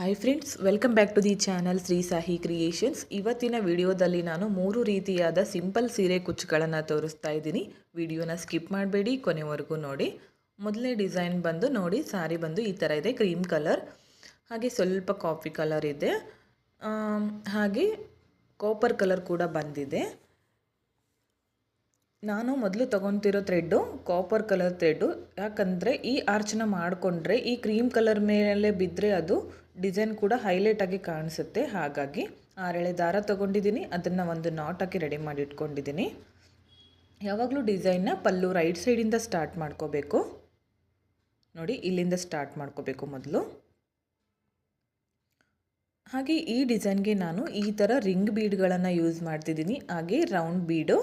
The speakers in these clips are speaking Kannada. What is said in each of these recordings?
Hi friends welcome back to the channel Shri Sahi creations ಇವತ್ತಿನ ವಿಡಿಯೋದಲ್ಲಿ ನಾನು ಮೂರು ರೀತಿಯಾದ ಸಿಂಪಲ್ ಸೀರೆ ಕುಚ್ಚುಗಳನ್ನು ತೋರಿಸ್ತಾ ಇದ್ದೀನಿ. ವಿಡಿಯೋನ ಸ್ಕಿಪ್ ಮಾಡಬೇಡಿ, ಕೊನೆವರೆಗೂ ನೋಡಿ. ಮೊದಲನೇ ಡಿಸೈನ್ ಬಂದು ನೋಡಿ ಸಾರಿ ಬಂದು ಈ ಥರ ಇದೆ ಕ್ರೀಮ್ ಕಲರ್ ಹಾಗೆ ಸ್ವಲ್ಪ ಕಾಫಿ ಕಲರ್ ಇದೆ. ಹಾಗೆ ಕಾಪರ್ ಕಲರ್ ಕೂಡ ಬಂದಿದೆ. ನಾನು ಮೊದಲು ತೊಗೊತಿರೋ ಥ್ರೆಡ್ಡು ಕಾಪರ್ ಕಲರ್ ಥ್ರೆಡ್ಡು ಯಾಕಂದರೆ ಈ ಆರ್ಚನ್ನ ಮಾಡಿಕೊಂಡ್ರೆ ಈ ಕ್ರೀಮ್ ಕಲರ್ ಮೇಲೆ ಬಿದ್ದರೆ ಅದು ಡಿಸೈನ್ ಕೂಡ ಹೈಲೈಟ್ ಆಗಿ ಕಾಣಿಸುತ್ತೆ. ಹಾಗಾಗಿ ಆರೆಳೆ ದಾರ ತೊಗೊಂಡಿದ್ದೀನಿ. ಅದನ್ನು ಒಂದು ನಾಟ್ ಹಾಕಿ ರೆಡಿ ಮಾಡಿ ಇಟ್ಕೊಂಡಿದ್ದೀನಿ. ಯಾವಾಗಲೂ ಡಿಸೈನ್ನ ಪಲ್ಲು ರೈಟ್ ಸೈಡಿಂದ ಸ್ಟಾರ್ಟ್ ಮಾಡ್ಕೋಬೇಕು. ನೋಡಿ, ಇಲ್ಲಿಂದ ಸ್ಟಾರ್ಟ್ ಮಾಡ್ಕೋಬೇಕು ಮೊದಲು. ಹಾಗೆ ಈ ಡಿಸೈನ್ಗೆ ನಾನು ಈ ಥರ ರಿಂಗ್ ಬೀಡ್ಗಳನ್ನು ಯೂಸ್ ಮಾಡ್ತಿದ್ದೀನಿ. ಹಾಗೆ ರೌಂಡ್ ಬೀಡು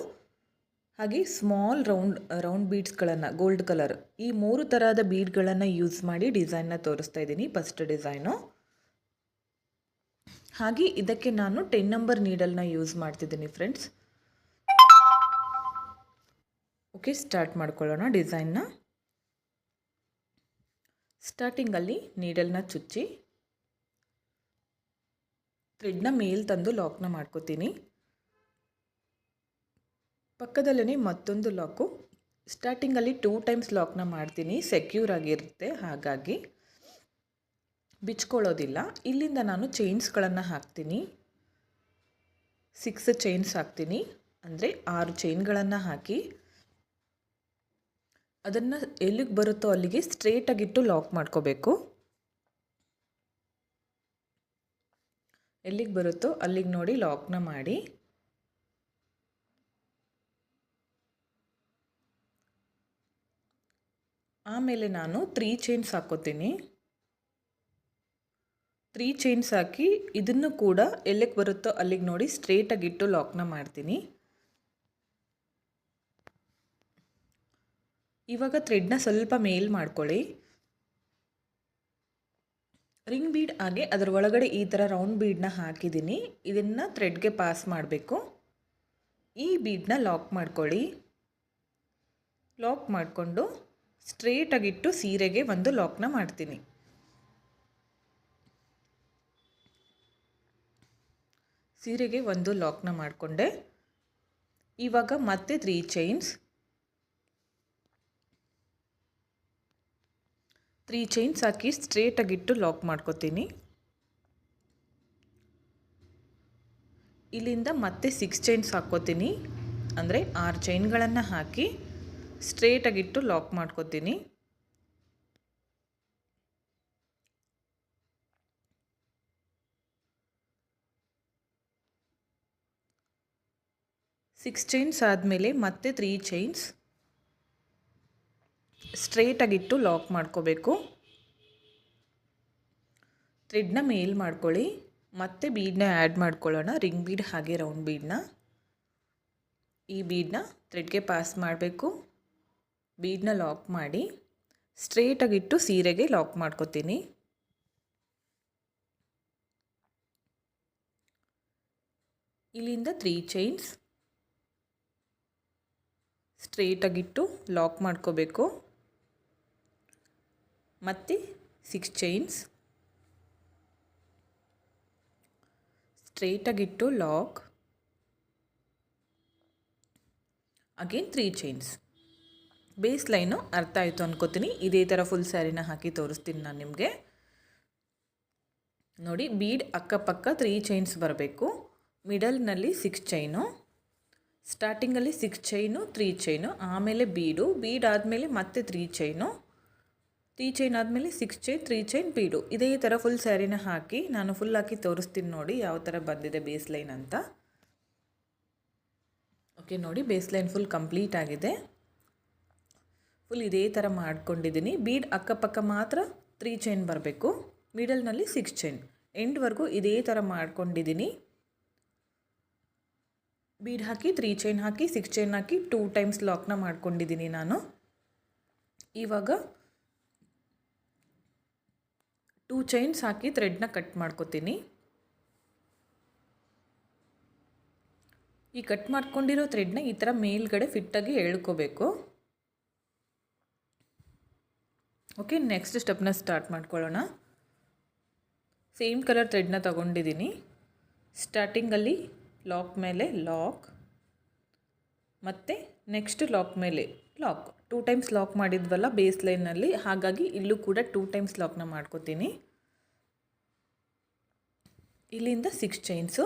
ಹಾಗೆ ಸ್ಮಾಲ್ ರೌಂಡ್ ರೌಂಡ್ ಬೀಡ್ಸ್ಗಳನ್ನು ಗೋಲ್ಡ್ ಕಲರ್ ಈ ಮೂರು ಥರದ ಬೀಡ್ಗಳನ್ನು ಯೂಸ್ ಮಾಡಿ ಡಿಸೈನ್ನ ತೋರಿಸ್ತಾ ಇದ್ದೀನಿ. ಫಸ್ಟ್ ಡಿಸೈನು ಹಾಗೆ ಇದಕ್ಕೆ ನಾನು ಟೆನ್ ನಂಬರ್ ನೀಡಲ್ನ ಯೂಸ್ ಮಾಡ್ತಿದ್ದೀನಿ ಫ್ರೆಂಡ್ಸ್ ಓಕೆ ಸ್ಟಾರ್ಟ್ ಮಾಡ್ಕೊಳ್ಳೋಣ ಡಿಸೈನ್ನ ಸ್ಟಾರ್ಟಿಂಗಲ್ಲಿ ನೀಡಲ್ನ ಚುಚ್ಚಿ ಥ್ರೆಡ್ನ ಮೇಲ್ ತಂದು ಲಾಕ್ನ ಮಾಡ್ಕೋತೀನಿ. ಪಕ್ಕದಲ್ಲೇ ಮತ್ತೊಂದು ಲಾಕು ಸ್ಟಾರ್ಟಿಂಗಲ್ಲಿ ಟೂ ಟೈಮ್ಸ್ ಲಾಕ್ನ ಮಾಡ್ತೀನಿ ಸೆಕ್ಯೂರ್ ಆಗಿರುತ್ತೆ, ಹಾಗಾಗಿ. ಬಿಚ್ಕೊಳ್ಳೋದಿಲ್ಲ. ಇಲ್ಲಿಂದ ನಾನು ಚೈನ್ಸ್ಗಳನ್ನು ಹಾಕ್ತೀನಿ. ಸಿಕ್ಸ್ ಚೈನ್ಸ್ ಹಾಕ್ತೀನಿ. ಅಂದರೆ ಆರು ಚೈನ್ಗಳನ್ನು ಹಾಕಿ ಅದನ್ನು ಎಲ್ಲಿಗೆ ಬರುತ್ತೋ ಅಲ್ಲಿಗೆ ಸ್ಟ್ರೇಟಾಗಿಟ್ಟು ಲಾಕ್ ಮಾಡ್ಕೋಬೇಕು. ಎಲ್ಲಿಗೆ ಬರುತ್ತೋ ಅಲ್ಲಿಗೆ ನೋಡಿ ಲಾಕ್ನ ಮಾಡಿ. ಆಮೇಲೆ ನಾನು ತ್ರೀ ಚೈನ್ಸ್ ಹಾಕ್ಕೋತೀನಿ ತ್ರೀ ಚೈನ್ಸ್ ಹಾಕಿ ಇದನ್ನು ಕೂಡ ಎಲ್ಲಿಗೆ ಬರುತ್ತೋ ಅಲ್ಲಿಗೆ ನೋಡಿ ಸ್ಟ್ರೇಟಾಗಿಟ್ಟು ಲಾಕ್ನ ಮಾಡ್ತೀನಿ. ಇವಾಗ ಥ್ರೆಡ್ನ ಸ್ವಲ್ಪ ಮೇಲ್ ಮಾಡ್ಕೊಳ್ಳಿ. ರಿಂಗ್ ಬೀಡ್ ಹಾಗೆ ಅದರ ಒಳಗಡೆ ಈ ಥರ ರೌಂಡ್ ಬೀಡನ್ನ ಹಾಕಿದ್ದೀನಿ ಇದನ್ನು ಥ್ರೆಡ್ಗೆ ಪಾಸ್ ಮಾಡಬೇಕು. ಈ ಬೀಡನ್ನ ಲಾಕ್ ಮಾಡ್ಕೊಳ್ಳಿ. ಲಾಕ್ ಮಾಡಿಕೊಂಡು ಸ್ಟ್ರೇಟಾಗಿಟ್ಟು ಸೀರೆಗೆ ಒಂದು ಲಾಕ್ನ ಮಾಡ್ತೀನಿ. ಸೀರೆಗೆ ಒಂದು ಲಾಕ್ನ ಮಾಡಿಕೊಂಡೆ. ಇವಾಗ ಮತ್ತೆ ತ್ರೀ ಚೈನ್ಸ್ ತ್ರೀ ಚೈನ್ಸ್ ಹಾಕಿ ಸ್ಟ್ರೇಟಾಗಿಟ್ಟು ಲಾಕ್ ಮಾಡ್ಕೋತೀನಿ. ಇಲ್ಲಿಂದ ಮತ್ತೆ ಸಿಕ್ಸ್ ಚೈನ್ಸ್ ಹಾಕ್ಕೋತೀನಿ. ಅಂದರೆ ಆರು ಚೈನ್ಗಳನ್ನು ಹಾಕಿ ಸ್ಟ್ರೇಟಾಗಿಟ್ಟು ಲಾಕ್ ಮಾಡ್ಕೋತೀನಿ. ಸಿಕ್ಸ್ ಚೈನ್ಸ್ ಆದಮೇಲೆ ಮತ್ತೆ ತ್ರೀ ಚೈನ್ಸ್ ಸ್ಟ್ರೇಟಾಗಿಟ್ಟು ಲಾಕ್ ಮಾಡ್ಕೋಬೇಕು. ಥ್ರೆಡ್ನ ಮೇಲ್ ಮಾಡ್ಕೊಳ್ಳಿ. ಮತ್ತೆ ಬೀಡನ್ನ ಆ್ಯಡ್ ಮಾಡ್ಕೊಳ್ಳೋಣ. ರಿಂಗ್ ಬೀಡ್ ಹಾಗೆ ರೌಂಡ್ ಬೀಡನ್ನ ಈ ಬೀಡನ್ನ ಥ್ರೆಡ್ಗೆ ಪಾಸ್ ಮಾಡಬೇಕು. ಬೀಡನ್ನ ಲಾಕ್ ಮಾಡಿ. ಸ್ಟ್ರೇಟಾಗಿಟ್ಟು ಸೀರೆಗೆ ಲಾಕ್ ಮಾಡ್ಕೋತೀನಿ. ಇಲ್ಲಿಂದ ತ್ರೀ ಚೈನ್ಸ್ ಸ್ಟ್ರೇಟಾಗಿಟ್ಟು ಲಾಕ್ ಮಾಡ್ಕೋಬೇಕು. ಮತ್ತು six chains ಸ್ಟ್ರೇಟಾಗಿಟ್ಟು lock. Again three chains base line ಅರ್ಥ ಆಯಿತು ಅನ್ಕೋತೀನಿ. ಇದೇ ಥರ ಫುಲ್ ಸ್ಯಾರಿನ ಹಾಕಿ ತೋರಿಸ್ತೀನಿ ನಾನು ನಿಮಗೆ. ನೋಡಿ ಬೀಡ್ ಅಕ್ಕಪಕ್ಕ ತ್ರೀ ಚೈನ್ಸ್ ಬರಬೇಕು. ಮಿಡಲ್ನಲ್ಲಿ ಸಿಕ್ಸ್ ಚೈನು ಸ್ಟಾರ್ಟಿಂಗಲ್ಲಿ ಸಿಕ್ಸ್ ಚೈನು ತ್ರೀ ಚೈನು ಆಮೇಲೆ ಬೀಡು ಬೀಡ್ ಆದಮೇಲೆ ಮತ್ತೆ ತ್ರೀ ಚೈನು ತ್ರೀ ಚೈನ್ ಆದಮೇಲೆ six chain three chain bead ಇದೇ ಥರ ಫುಲ್ ಸ್ಯಾರಿನ ಹಾಕಿ ನಾನು ಫುಲ್ ಹಾಕಿ ತೋರಿಸ್ತೀನಿ ನೋಡಿ ಯಾವ ಥರ ಬಂದಿದೆ ಬೇಸ್ ಲೈನ್ ಅಂತ. ಓಕೆ ನೋಡಿ ಬೇಸ್ ಲೈನ್ ಫುಲ್ ಕಂಪ್ಲೀಟ್ ಆಗಿದೆ. ಫುಲ್ ಇದೇ ಥರ ಮಾಡ್ಕೊಂಡಿದ್ದೀನಿ. ಬೀಡ್ ಅಕ್ಕಪಕ್ಕ ಮಾತ್ರ ತ್ರೀ ಚೈನ್ ಬರಬೇಕು. ಮಿಡಲ್ನಲ್ಲಿ ಸಿಕ್ಸ್ ಚೈನ್ ಎಂಡ್ವರೆಗೂ ಇದೇ ಥರ ಮಾಡ್ಕೊಂಡಿದ್ದೀನಿ. ಬೀಡ್ ಹಾಕಿ ತ್ರೀ ಚೈನ್ ಹಾಕಿ ಸಿಕ್ಸ್ ಚೈನ್ ಹಾಕಿ ಟೂ ಟೈಮ್ಸ್ ಲಾಕ್ನ ಮಾಡ್ಕೊಂಡಿದ್ದೀನಿ ನಾನು. ಇವಾಗ ಟೂ ಚೈನ್ಸ್ ಹಾಕಿ ಥ್ರೆಡ್ನ ಕಟ್ ಮಾಡ್ಕೋತೀನಿ. ಈ ಕಟ್ ಮಾಡ್ಕೊಂಡಿರೋ ಥ್ರೆಡ್ನ ಈ ಥರ ಮೇಲ್ಗಡೆ ಫಿಟ್ಟಾಗಿ ಎಳ್ಕೋಬೇಕು ಓಕೆ ನೆಕ್ಸ್ಟ್ ಸ್ಟೆಪ್ನ ಸ್ಟಾರ್ಟ್ ಮಾಡ್ಕೊಳ್ಳೋಣ. ಸೇಮ್ ಕಲರ್ ಥ್ರೆಡ್ನ ತಗೊಂಡಿದ್ದೀನಿ. ಸ್ಟಾರ್ಟಿಂಗಲ್ಲಿ ಲಾಕ್ ಮೇಲೆ ಲಾಕ್. ಮತ್ತು ನೆಕ್ಸ್ಟ್ ಲಾಕ್ ಮೇಲೆ ಲಾಕ್. ಟೂ ಟೈಮ್ಸ್ ಲಾಕ್ ಮಾಡಿದ್ವಲ್ಲ ಬೇಸ್ ಲೈನಲ್ಲಿ, ಹಾಗಾಗಿ ಇಲ್ಲೂ ಕೂಡ ಟೂ ಟೈಮ್ಸ್ ಲಾಕ್ನ ಮಾಡ್ಕೋತೀನಿ. ಇಲ್ಲಿಂದ six chains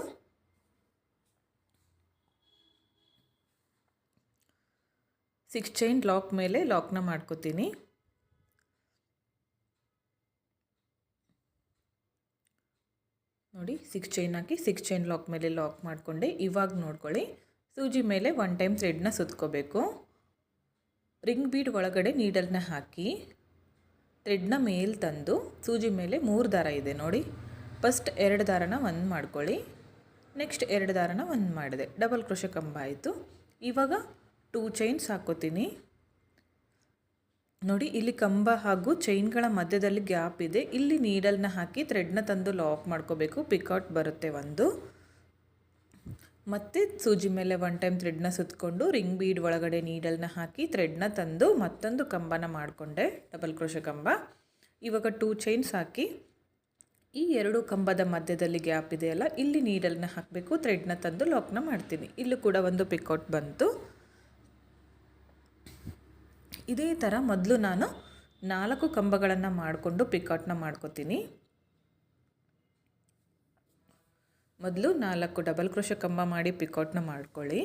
six chain lock ಮೇಲೆ ಲಾಕ್ನ ಮಾಡ್ಕೋತೀನಿ. ನೋಡಿ ಸಿಕ್ಸ್ ಚೈನ್ ಹಾಕಿ ಸಿಕ್ಸ್ ಚೈನ್ ಲಾಕ್ ಮೇಲೆ ಲಾಕ್ ಮಾಡಿಕೊಂಡೆ. ಇವಾಗ ನೋಡ್ಕೊಳ್ಳಿ, ಸೂಜಿ ಮೇಲೆ ಒನ್ ಟೈಮ್ ಥ್ರೆಡ್ನ ಸುತ್ಕೋಬೇಕು. ರಿಂಗ್ ಬೀಡ್ ಒಳಗಡೆ ನೀಡಲ್ನ ಹಾಕಿ ಥ್ರೆಡ್ನ ಮೇಲೆ ತಂದು, ಸೂಜಿ ಮೇಲೆ ಮೂರು ದಾರ ಇದೆ ನೋಡಿ. ಫಸ್ಟ್ ಎರಡು ದಾರನ ಒಂದು ಮಾಡ್ಕೊಳ್ಳಿ. ನೆಕ್ಸ್ಟ್ ಎರಡು ದಾರನ ಒಂದು ಮಾಡಿದೆ. ಡಬಲ್ ಕ್ರೋಶ ಕಂಬ ಆಯಿತು. ಇವಾಗ ಟೂ ಚೈನ್ಸ್ ಹಾಕೋತೀನಿ. ನೋಡಿ, ಇಲ್ಲಿ ಕಂಬ ಹಾಗೂ ಚೈನ್ಗಳ ಮಧ್ಯದಲ್ಲಿ ಗ್ಯಾಪ್ ಇದೆ. ಇಲ್ಲಿ ನೀಡಲ್ನ ಹಾಕಿ ಥ್ರೆಡ್ನ ತಂದು ಲಾಕ್ ಮಾಡ್ಕೋಬೇಕು. ಪಿಕೌಟ್ ಬರುತ್ತೆ ಒಂದು. ಮತ್ತೆ ಸೂಜಿ ಮೇಲೆ ಒನ್ ಟೈಮ್ ಥ್ರೆಡ್ನ ಸುತ್ತಕೊಂಡು ರಿಂಗ್ ಬೀಡ್ ಒಳಗಡೆ ನೀಡಲ್ನ ಹಾಕಿ ಥ್ರೆಡ್ನ ತಂದು ಮತ್ತೊಂದು ಕಂಬನ ಮಾಡಿಕೊಂಡೆ. ಡಬಲ್ ಕ್ರೋಶ ಕಂಬ. ಇವಾಗ ಟೂ ಚೈನ್ಸ್ ಹಾಕಿ ಈ ಎರಡು ಕಂಬದ ಮಧ್ಯದಲ್ಲಿ ಗ್ಯಾಪ್ ಇದೆಯಲ್ಲ, ಇಲ್ಲಿ ನೀಡಲ್ನ ಹಾಕಬೇಕು. ಥ್ರೆಡ್ನ ತಂದು ಲಾಕ್ನ ಮಾಡ್ತೀನಿ. ಇಲ್ಲೂ ಕೂಡ ಒಂದು ಪಿಕೌಟ್ ಬಂತು. ಇದೇ ಥರ ಮೊದಲು ನಾನು ನಾಲ್ಕು ಕಂಬಗಳನ್ನು ಮಾಡಿಕೊಂಡು ಪಿಕೌಟ್ನ ಮಾಡ್ಕೋತೀನಿ. ಮೊದಲು ನಾಲ್ಕು ಡಬಲ್ ಕ್ರೋಶ ಕಂಬ ಮಾಡಿ ಪಿಕೌಟ್ನ ಮಾಡ್ಕೊಳ್ಳಿ.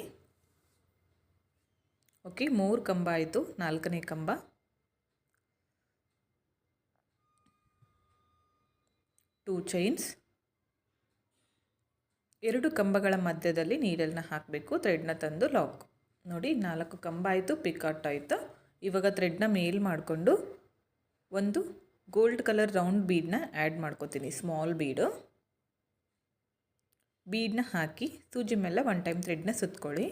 ಓಕೆ, ಮೂರು ಕಂಬ ಆಯಿತು, ನಾಲ್ಕನೇ ಕಂಬ. ಟೂ ಚೈನ್ಸ್ ಎರಡು ಕಂಬಗಳ ಮಧ್ಯದಲ್ಲಿ ನೀಡಲ್ನ ಹಾಕಬೇಕು ಥ್ರೆಡ್ನ ತಂದು ಲಾಕ್ ನೋಡಿ, ನಾಲ್ಕು ಕಂಬ ಆಯಿತು, ಪಿಕೌಟ್ ಆಯಿತು. ಇವಾಗ ಥ್ರೆಡ್ನ ಮೇಲ್ ಮಾಡಿಕೊಂಡು ಒಂದು ಗೋಲ್ಡ್ ಕಲರ್ ರೌಂಡ್ ಬೀಡನ್ನ ಆ್ಯಡ್ ಮಾಡ್ಕೋತೀನಿ ಸ್ಮಾಲ್ ಬೀಡು ಬೀಡನ್ನ ಹಾಕಿ ಸೂಜಿ ಮೇಲೆ ಒನ್ ಟೈಮ್ ಥ್ರೆಡ್ನ ಸುತ್ಕೊಳ್ಳಿ.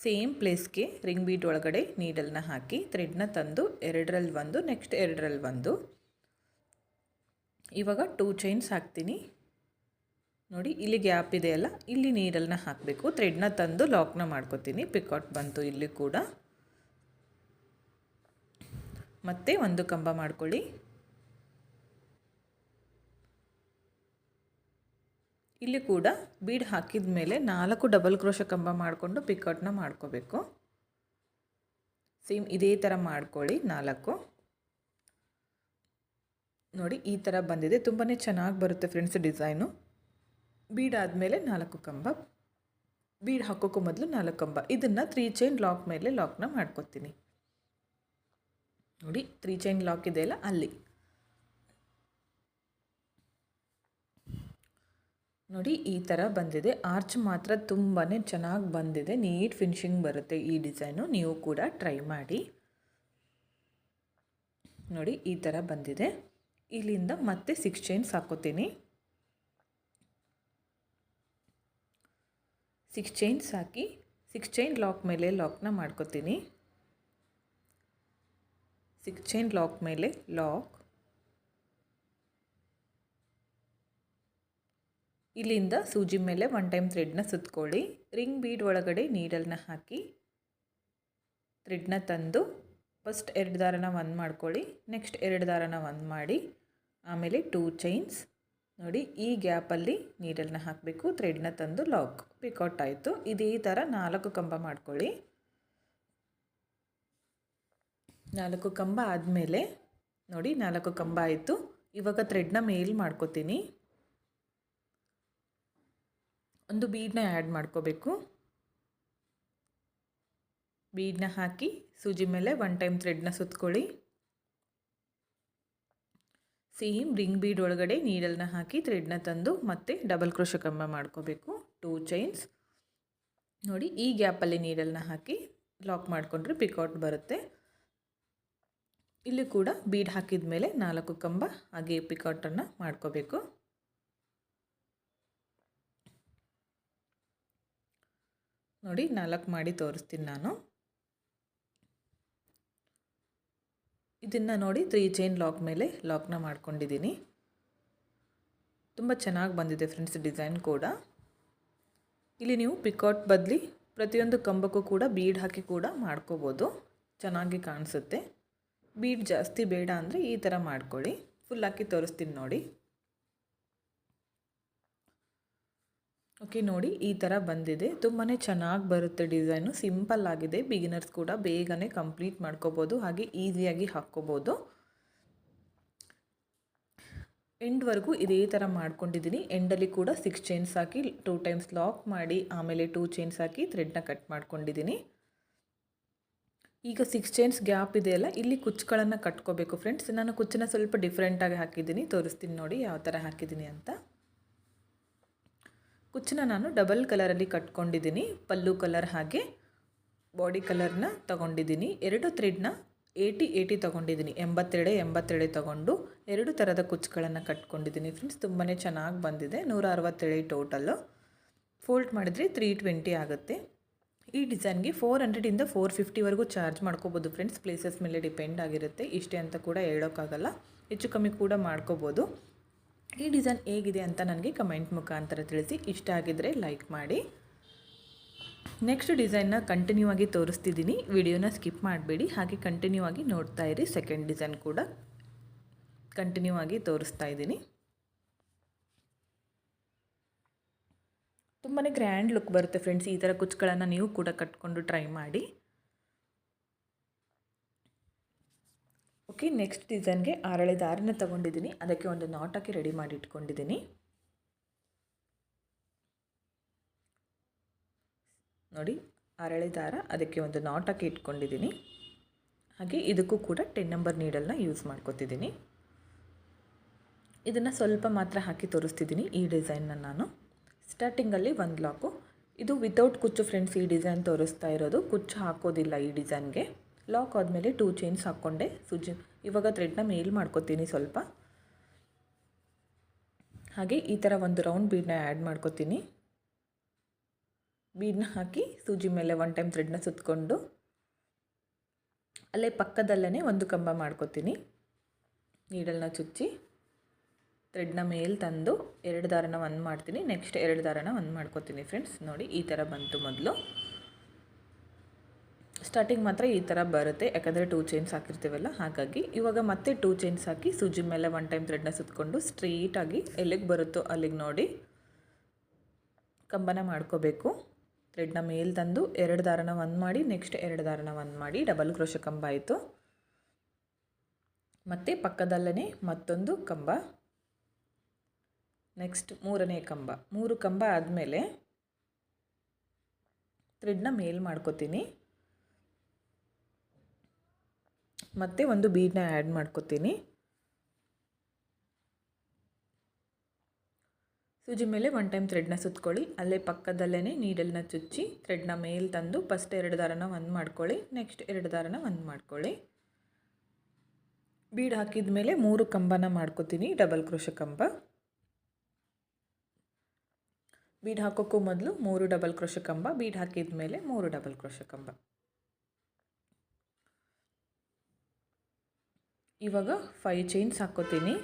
ಸೇಮ್ ಪ್ಲೇಸ್ಗೆ ರಿಂಗ್ ಬೀಡ್ ಒಳಗಡೆ ನೀಡಲ್ನ ಹಾಕಿ ಥ್ರೆಡ್ನ ತಂದು ಎರಡರಲ್ಲಿ ಒಂದು ನೆಕ್ಸ್ಟ್ ಎರಡರಲ್ಲಿ ಒಂದು. ಇವಾಗ ಟೂ ಚೈನ್ಸ್ ಹಾಕ್ತೀನಿ. ನೋಡಿ, ಇಲ್ಲಿ ಗ್ಯಾಪ್ ಇದೆಯಲ್ಲ ಇಲ್ಲಿ ನೀಡಲ್ನ ಹಾಕಬೇಕು. ಥ್ರೆಡ್ನ ತಂದು ಲಾಕ್ನ ಮಾಡ್ಕೋತೀನಿ. ಪಿಕೌಟ್ ಬಂತು ಇಲ್ಲಿ ಕೂಡ. ಮತ್ತೆ ಒಂದು ಕಂಬ ಮಾಡ್ಕೊಳ್ಳಿ. ಇಲ್ಲಿ ಕೂಡ ಬೀಡ್ ಹಾಕಿದ ಮೇಲೆ ನಾಲ್ಕು ಡಬಲ್ ಕ್ರೋಶ ಕಂಬ ಮಾಡಿಕೊಂಡು ಪಿಕೌಟ್ನ ಮಾಡ್ಕೋಬೇಕು. ಸೇಮ್ ಇದೇ ಥರ ಮಾಡ್ಕೊಳ್ಳಿ ನಾಲ್ಕು. ನೋಡಿ, ಈ ಥರ ಬಂದಿದೆ. ತುಂಬಾ ಚೆನ್ನಾಗಿ ಬರುತ್ತೆ ಫ್ರೆಂಡ್ಸ್ ಡಿಸೈನು. ಬೀಡ್ ಆದಮೇಲೆ ನಾಲ್ಕು ಕಂಬ. ಬೀಡ್ ಹಾಕೋಕ್ಕೂ ಮೊದಲು ನಾಲ್ಕು ಕಂಬ. ಇದನ್ನು ತ್ರೀ ಚೈನ್ ಲಾಕ್ ಮೇಲೆ ಲಾಕ್ನ ಮಾಡ್ಕೊತೀನಿ. ನೋಡಿ ತ್ರೀ ಚೈನ್ ಲಾಕ್ ಇದೆಯಲ್ಲ ಅಲ್ಲಿ ನೋಡಿ, ಈ ಥರ ಬಂದಿದೆ. ಆರ್ಚ್ ಮಾತ್ರ ತುಂಬಾ ಚೆನ್ನಾಗಿ ಬಂದಿದೆ. ನೀಟ್ ಫಿನಿಶಿಂಗ್ ಬರುತ್ತೆ ಈ ಡಿಸೈನು ನೀವು ಕೂಡ ಟ್ರೈ ಮಾಡಿ. ನೋಡಿ, ಈ ಥರ ಬಂದಿದೆ. ಇಲ್ಲಿಂದ ಮತ್ತೆ ಸಿಕ್ಸ್ ಚೈನ್ಸ್ ಹಾಕೋತೀನಿ. ಸಿಕ್ಸ್ ಚೈನ್ಸ್ ಹಾಕಿ ಸಿಕ್ಸ್ ಚೈನ್ ಲಾಕ್ ಮೇಲೆ ಲಾಕ್ನ ಮಾಡ್ಕೋತೀನಿ. ಸಿಕ್ಸ್ ಚೈನ್ ಲಾಕ್ ಮೇಲೆ ಲಾಕ್ ಇಲ್ಲಿಂದ ಸೂಜಿ ಮೇಲೆ ಒನ್ ಟೈಮ್ ಥ್ರೆಡ್ನ ಸುತ್ಕೊಳ್ಳಿ. ರಿಂಗ್ ಬೀಡ್ ಒಳಗಡೆ ನೀಡಲ್ನ ಹಾಕಿ. ಥ್ರೆಡ್ನ ತಂದು ಫಸ್ಟ್ ಎರಡು ದಾರನ ಒಂದು ಮಾಡ್ಕೊಳ್ಳಿ. ನೆಕ್ಸ್ಟ್ ಎರಡು ದಾರನ ಒಂದು ಮಾಡಿ. ಆಮೇಲೆ ಟೂ ಚೈನ್ಸ್ ನೋಡಿ, ಈ ಗ್ಯಾಪಲ್ಲಿ ನೀಡಲ್ನ ಹಾಕಬೇಕು. ಥ್ರೆಡ್ನ ತಂದು ಲಾಕ್ ಪಿಕೌಟ್ ಆಯಿತು. ಇದೇ ಥರ ನಾಲ್ಕು ಕಂಬ ಮಾಡ್ಕೊಳ್ಳಿ. ನಾಲ್ಕು ಕಂಬ ಆದಮೇಲೆ ನೋಡಿ ನಾಲ್ಕು ಕಂಬ ಆಯಿತು. ಇವಾಗ ಥ್ರೆಡ್ನ ಮೇಲ್ ಮಾಡ್ಕೋತೀನಿ. ಒಂದು ಬೀಡನ್ನ ಆ್ಯಡ್ ಮಾಡ್ಕೋಬೇಕು. ಬೀಡನ್ನ ಹಾಕಿ ಸೂಜಿ ಮೇಲೆ ಒನ್ ಟೈಮ್ ಥ್ರೆಡ್ನ ಸುತ್ಕೊಳ್ಳಿ. ಸೇಮ್ ರಿಂಗ್ ಬೀಡ್ ಒಳಗಡೆ ನೀಡಲ್ನ ಹಾಕಿ ಥ್ರೆಡ್ನ ತಂದು ಮತ್ತೆ ಡಬಲ್ ಕ್ರೋಶ ಕಂಬ ಮಾಡ್ಕೋಬೇಕು. ಟೂ ಚೈನ್ಸ್ ನೋಡಿ ಈ ಗ್ಯಾಪಲ್ಲಿ ನೀಡಲ್ನ ಹಾಕಿ ಲಾಕ್ ಮಾಡಿಕೊಂಡ್ರೆ ಪಿಕೌಟ್ ಬರುತ್ತೆ. ಇಲ್ಲಿ ಕೂಡ ಬೀಡ್ ಹಾಕಿದ ಮೇಲೆ ನಾಲ್ಕು ಕಂಬ ಹಾಗೆ ಪಿಕಾಟನ್ನು ಮಾಡ್ಕೋಬೇಕು. ನೋಡಿ, ನಾಲ್ಕು ಮಾಡಿ ತೋರಿಸ್ತೀನಿ ನಾನು. ಇದನ್ನು ನೋಡಿ ತ್ರೀ ಚೈನ್ ಲಾಕ್ ಮೇಲೆ ಲಾಕ್ನ ಮಾಡ್ಕೊಂಡಿದ್ದೀನಿ. ತುಂಬ ಚೆನ್ನಾಗಿ ಬಂದಿದೆ ಫ್ರೆಂಡ್ಸ್ ಡಿಸೈನ್ ಕೂಡ. ಇಲ್ಲಿ ನೀವು ಪಿಕಾಟ್ ಬದಲಿ ಪ್ರತಿಯೊಂದು ಕಂಬಕ್ಕೂ ಕೂಡ ಬೀಡ್ ಹಾಕಿ ಕೂಡ ಮಾಡ್ಕೋಬೋದು. ಚೆನ್ನಾಗಿ ಕಾಣಿಸುತ್ತೆ. ಬೀಡ್ ಜಾಸ್ತಿ ಬೇಡ ಅಂದರೆ ಈ ಥರ ಮಾಡ್ಕೊಳ್ಳಿ. ಫುಲ್ ಹಾಕಿ ತೋರಿಸ್ತೀನಿ ನೋಡಿ. ಓಕೆ ನೋಡಿ ಈ ಥರ ಬಂದಿದೆ. ತುಂಬಾ ಚೆನ್ನಾಗಿ ಬರುತ್ತೆ ಡಿಸೈನು ಸಿಂಪಲ್ ಆಗಿದೆ. ಬಿಗಿನರ್ಸ್ ಕೂಡ ಬೇಗನೆ ಕಂಪ್ಲೀಟ್ ಮಾಡ್ಕೋಬೋದು. ಹಾಗೆ ಈಸಿಯಾಗಿ ಹಾಕ್ಕೋಬೋದು. ಎಂಡ್ವರೆಗೂ ಇದೇ ಥರ ಮಾಡ್ಕೊಂಡಿದ್ದೀನಿ. ಎಂಡಲ್ಲಿ ಕೂಡ ಸಿಕ್ಸ್ ಚೈನ್ಸ್ ಹಾಕಿ ಟೂ ಟೈಮ್ಸ್ ಲಾಕ್ ಮಾಡಿ, ಆಮೇಲೆ ಟೂ ಚೈನ್ಸ್ ಹಾಕಿ ಥ್ರೆಡ್ನ ಕಟ್ ಮಾಡ್ಕೊಂಡಿದ್ದೀನಿ. ಈಗ ಸಿಕ್ಸ್ ಚೈನ್ಸ್ ಗ್ಯಾಪ್ ಇದೆಯಲ್ಲ ಇಲ್ಲಿ ಕುಚ್ಚುಗಳನ್ನು ಕಟ್ಕೋಬೇಕು ಫ್ರೆಂಡ್ಸ್ ನಾನು ಕುಚ್ಚನ್ನ ಸ್ವಲ್ಪ ಡಿಫ್ರೆಂಟಾಗಿ ಹಾಕಿದ್ದೀನಿ. ತೋರಿಸ್ತೀನಿ ನೋಡಿ ಯಾವ ಥರ ಹಾಕಿದ್ದೀನಿ ಅಂತ. ಕುಚ್ಚನ್ನ ನಾನು ಡಬಲ್ ಕಲರಲ್ಲಿ ಕಟ್ಕೊಂಡಿದ್ದೀನಿ. ಪಲ್ಲು ಕಲರ್ ಹಾಗೆ ಬಾಡಿ ಕಲರ್ನ ತಗೊಂಡಿದ್ದೀನಿ. ಎರಡು ಥ್ರೆಡ್ನ ಏಯ್ಟಿ ಏಯ್ಟಿ ತೊಗೊಂಡಿದ್ದೀನಿ. ಎಂಬತ್ತೆರಡೆ ಎಂಬತ್ತೆರಡೆ ತೊಗೊಂಡು ಎರಡು ಥರದ ಕುಚ್ಚುಗಳನ್ನು ಕಟ್ಕೊಂಡಿದ್ದೀನಿ ಫ್ರೆಂಡ್ಸ್ ತುಂಬಾ ಚೆನ್ನಾಗಿ ಬಂದಿದೆ. ನೂರ ಅರವತ್ತೇಳು ಟೋಟಲ್ಲು ಫೋಲ್ಡ್ ಮಾಡಿದರೆ ತ್ರೀ ಟ್ವೆಂಟಿ ಆಗುತ್ತೆ. ಈ ಡಿಸೈನ್ಗೆ ಫೋರ್ ಹಂಡ್ರೆಡಿಂದ ಫೋರ್ ಫಿಫ್ಟಿವರೆಗೂ ಚಾರ್ಜ್ ಮಾಡ್ಕೋಬೋದು ಫ್ರೆಂಡ್ಸ್. ಪ್ಲೇಸಸ್ ಮೇಲೆ ಡಿಪೆಂಡ್ ಆಗಿರುತ್ತೆ. ಇಷ್ಟೇ ಅಂತ ಕೂಡ ಹೇಳೋಕ್ಕಾಗಲ್ಲ. ಹೆಚ್ಚು ಕಮ್ಮಿ ಕೂಡ ಮಾಡ್ಕೋಬೋದು. ಈ ಡಿಸೈನ್ ಹೇಗಿದೆ ಅಂತ ನನಗೆ ಕಮೆಂಟ್ ಮುಖಾಂತರ ತಿಳಿಸಿ. ಇಷ್ಟ ಆಗಿದ್ದರೆ ಲೈಕ್ ಮಾಡಿ. ನೆಕ್ಸ್ಟ್ ಡಿಸೈನ್ನ ಕಂಟಿನ್ಯೂ ಆಗಿ ತೋರಿಸ್ತಿದ್ದೀನಿ. ವಿಡಿಯೋನ ಸ್ಕಿಪ್ ಮಾಡಬೇಡಿ. ಹಾಗೆ ಕಂಟಿನ್ಯೂ ಆಗಿ ನೋಡ್ತಾ ಇರಿ. ಸೆಕೆಂಡ್ ಡಿಸೈನ್ ಕೂಡ ಕಂಟಿನ್ಯೂ ಆಗಿ ತೋರಿಸ್ತಾ ಇದ್ದೀನಿ. ತುಂಬಾ ಗ್ರ್ಯಾಂಡ್ ಲುಕ್ ಬರುತ್ತೆ ಫ್ರೆಂಡ್ಸ್ ಈ ಥರ ಕುಚ್ಚುಗಳನ್ನು ನೀವು ಕೂಡ ಕಟ್ಕೊಂಡು ಟ್ರೈ ಮಾಡಿ. ಓಕೆ ನೆಕ್ಸ್ಟ್ ಡಿಸೈನ್ಗೆ ಆರಳೆ ದಾರಿನ ತೊಗೊಂಡಿದ್ದೀನಿ. ಅದಕ್ಕೆ ಒಂದು ನಾಟಕ್ಕೆ ರೆಡಿ ಮಾಡಿ ಇಟ್ಕೊಂಡಿದ್ದೀನಿ. ನೋಡಿ, ಆರಳೆ ದಾರ, ಅದಕ್ಕೆ ಒಂದು ನಾಟಕ್ಕೆ ಇಟ್ಕೊಂಡಿದ್ದೀನಿ. ಹಾಗೆ ಇದಕ್ಕೂ ಕೂಡ ಟೆನ್ ನಂಬರ್ ನೀಡಲ್ನ ಯೂಸ್ ಮಾಡ್ಕೋತಿದ್ದೀನಿ. ಇದನ್ನು ಸ್ವಲ್ಪ ಮಾತ್ರ ಹಾಕಿ ತೋರಿಸ್ತಿದ್ದೀನಿ ಈ ಡಿಸೈನ್ನ ನಾನು. ಸ್ಟಾರ್ಟಿಂಗಲ್ಲಿ ಒಂದು ಲಾಕು ಇದು ವಿತೌಟ್ ಕುಚ್ಚು ಫ್ರೆಂಡ್ಸ್ ಈ ಡಿಸೈನ್ ತೋರಿಸ್ತಾ ಇರೋದು. ಕುಚ್ಚು ಹಾಕೋದಿಲ್ಲ ಈ ಡಿಸೈನ್ಗೆ ಲಾಕ್ ಆದಮೇಲೆ ಟೂ ಚೈನ್ಸ್ ಹಾಕ್ಕೊಂಡೆ ಸುಜಿ, ಇವಾಗ ಥ್ರೆಡ್ನ ಮೇಲ್ ಮಾಡ್ಕೋತೀನಿ ಸ್ವಲ್ಪ. ಹಾಗೆ ಈ ಥರ ಒಂದು ರೌಂಡ್ ಬೀಡನ್ನ ಆ್ಯಡ್ ಮಾಡ್ಕೋತೀನಿ. ಬೀಡನ್ನ ಹಾಕಿ ಸೂಜಿ ಮೇಲೆ ಒನ್ ಟೈಮ್ ಥ್ರೆಡ್ನ ಸುತ್ತಕೊಂಡು ಅಲ್ಲೇ ಪಕ್ಕದಲ್ಲೇ ಒಂದು ಕಂಬ ಮಾಡ್ಕೋತೀನಿ. ನೀಡಲ್ನ ಚುಚ್ಚಿ. ಥ್ರೆಡ್ನ ಮೇಲೆ ತಂದು ಎರಡು ದಾರನ ಒಂದು ಮಾಡ್ತೀನಿ. ನೆಕ್ಸ್ಟ್ ಎರಡು ದಾರನ ಒಂದು ಮಾಡ್ಕೋತೀನಿ ಫ್ರೆಂಡ್ಸ್. ನೋಡಿ, ಈ ಥರ ಬಂತು ಮೊದಲು. ಸ್ಟಾರ್ಟಿಂಗ್ ಮಾತ್ರ ಈ ಥರ ಬರುತ್ತೆ. ಯಾಕಂದರೆ ಟೂ ಚೈನ್ಸ್ ಹಾಕಿರ್ತೀವಲ್ಲ, ಹಾಗಾಗಿ ಇವಾಗ ಮತ್ತೆ ಟೂ ಚೈನ್ಸ್ ಹಾಕಿ ಸೂಜಿ ಮೇಲೆ ಒನ್ ಟೈಮ್ ಥ್ರೆಡ್ನ ಸುತ್ತಕೊಂಡು ಸ್ಟ್ರೀಟಾಗಿ ಎಲ್ಲಿಗೆ ಬರುತ್ತೋ ಅಲ್ಲಿಗೆ ನೋಡಿ ಕಂಬನ ಮಾಡ್ಕೋಬೇಕು. ಥ್ರೆಡ್ನ ಮೇಲೆ ತಂದು ಎರಡು ದಾರನ ಒಂದು ಮಾಡಿ, ನೆಕ್ಸ್ಟ್ ಎರಡು ದಾರನ ಒಂದು ಮಾಡಿ ಡಬಲ್ ಕ್ರೋಶ ಕಂಬ ಆಯಿತು. ಮತ್ತು ಪಕ್ಕದಲ್ಲೇ ಮತ್ತೊಂದು ಕಂಬ. ನೆಕ್ಸ್ಟ್ ಮೂರನೇ ಕಂಬ. ಮೂರು ಕಂಬ ಆದಮೇಲೆ ಥ್ರೆಡ್ನ ಮೇಲ್ ಮಾಡ್ಕೋತೀನಿ. ಮತ್ತೆ ಒಂದು ಬೀಡನ್ನ ಆ್ಯಡ್ ಮಾಡ್ಕೋತೀನಿ. ಸೂಜಿ ಮೇಲೆ ಒನ್ ಟೈಮ್ ಥ್ರೆಡ್ನ ಸುತ್ಕೊಳ್ಳಿ. ಅಲ್ಲೇ ಪಕ್ಕದಲ್ಲೇ ನೀಡಲ್ನ ಚುಚ್ಚಿ ಥ್ರೆಡ್ನ ಮೇಲೆ ತಂದು ಫಸ್ಟ್ ಎರಡು ದಾರನ ಒಂದು ಮಾಡ್ಕೊಳ್ಳಿ. ನೆಕ್ಸ್ಟ್ ಎರಡು ದಾರನ ಒಂದು ಮಾಡ್ಕೊಳ್ಳಿ. ಬೀಡ್ ಹಾಕಿದ ಮೇಲೆ ಮೂರು ಕಂಬನ ಮಾಡ್ಕೋತೀನಿ. ಡಬಲ್ ಕ್ರೋಶ ಕಂಬ. ಬೀಡ್ ಹಾಕೋಕ್ಕೂ ಮೊದಲು ಮೂರು ಡಬಲ್ ಕ್ರೋಶ ಕಂಬ, ಬೀಡ್ ಹಾಕಿದ ಮೇಲೆ ಮೂರು ಡಬಲ್ ಕ್ರೋಶ ಕಂಬ. ಇವಾಗ ಫೈವ್ ಚೈನ್ಸ್ ಹಾಕ್ಕೋತೀನಿ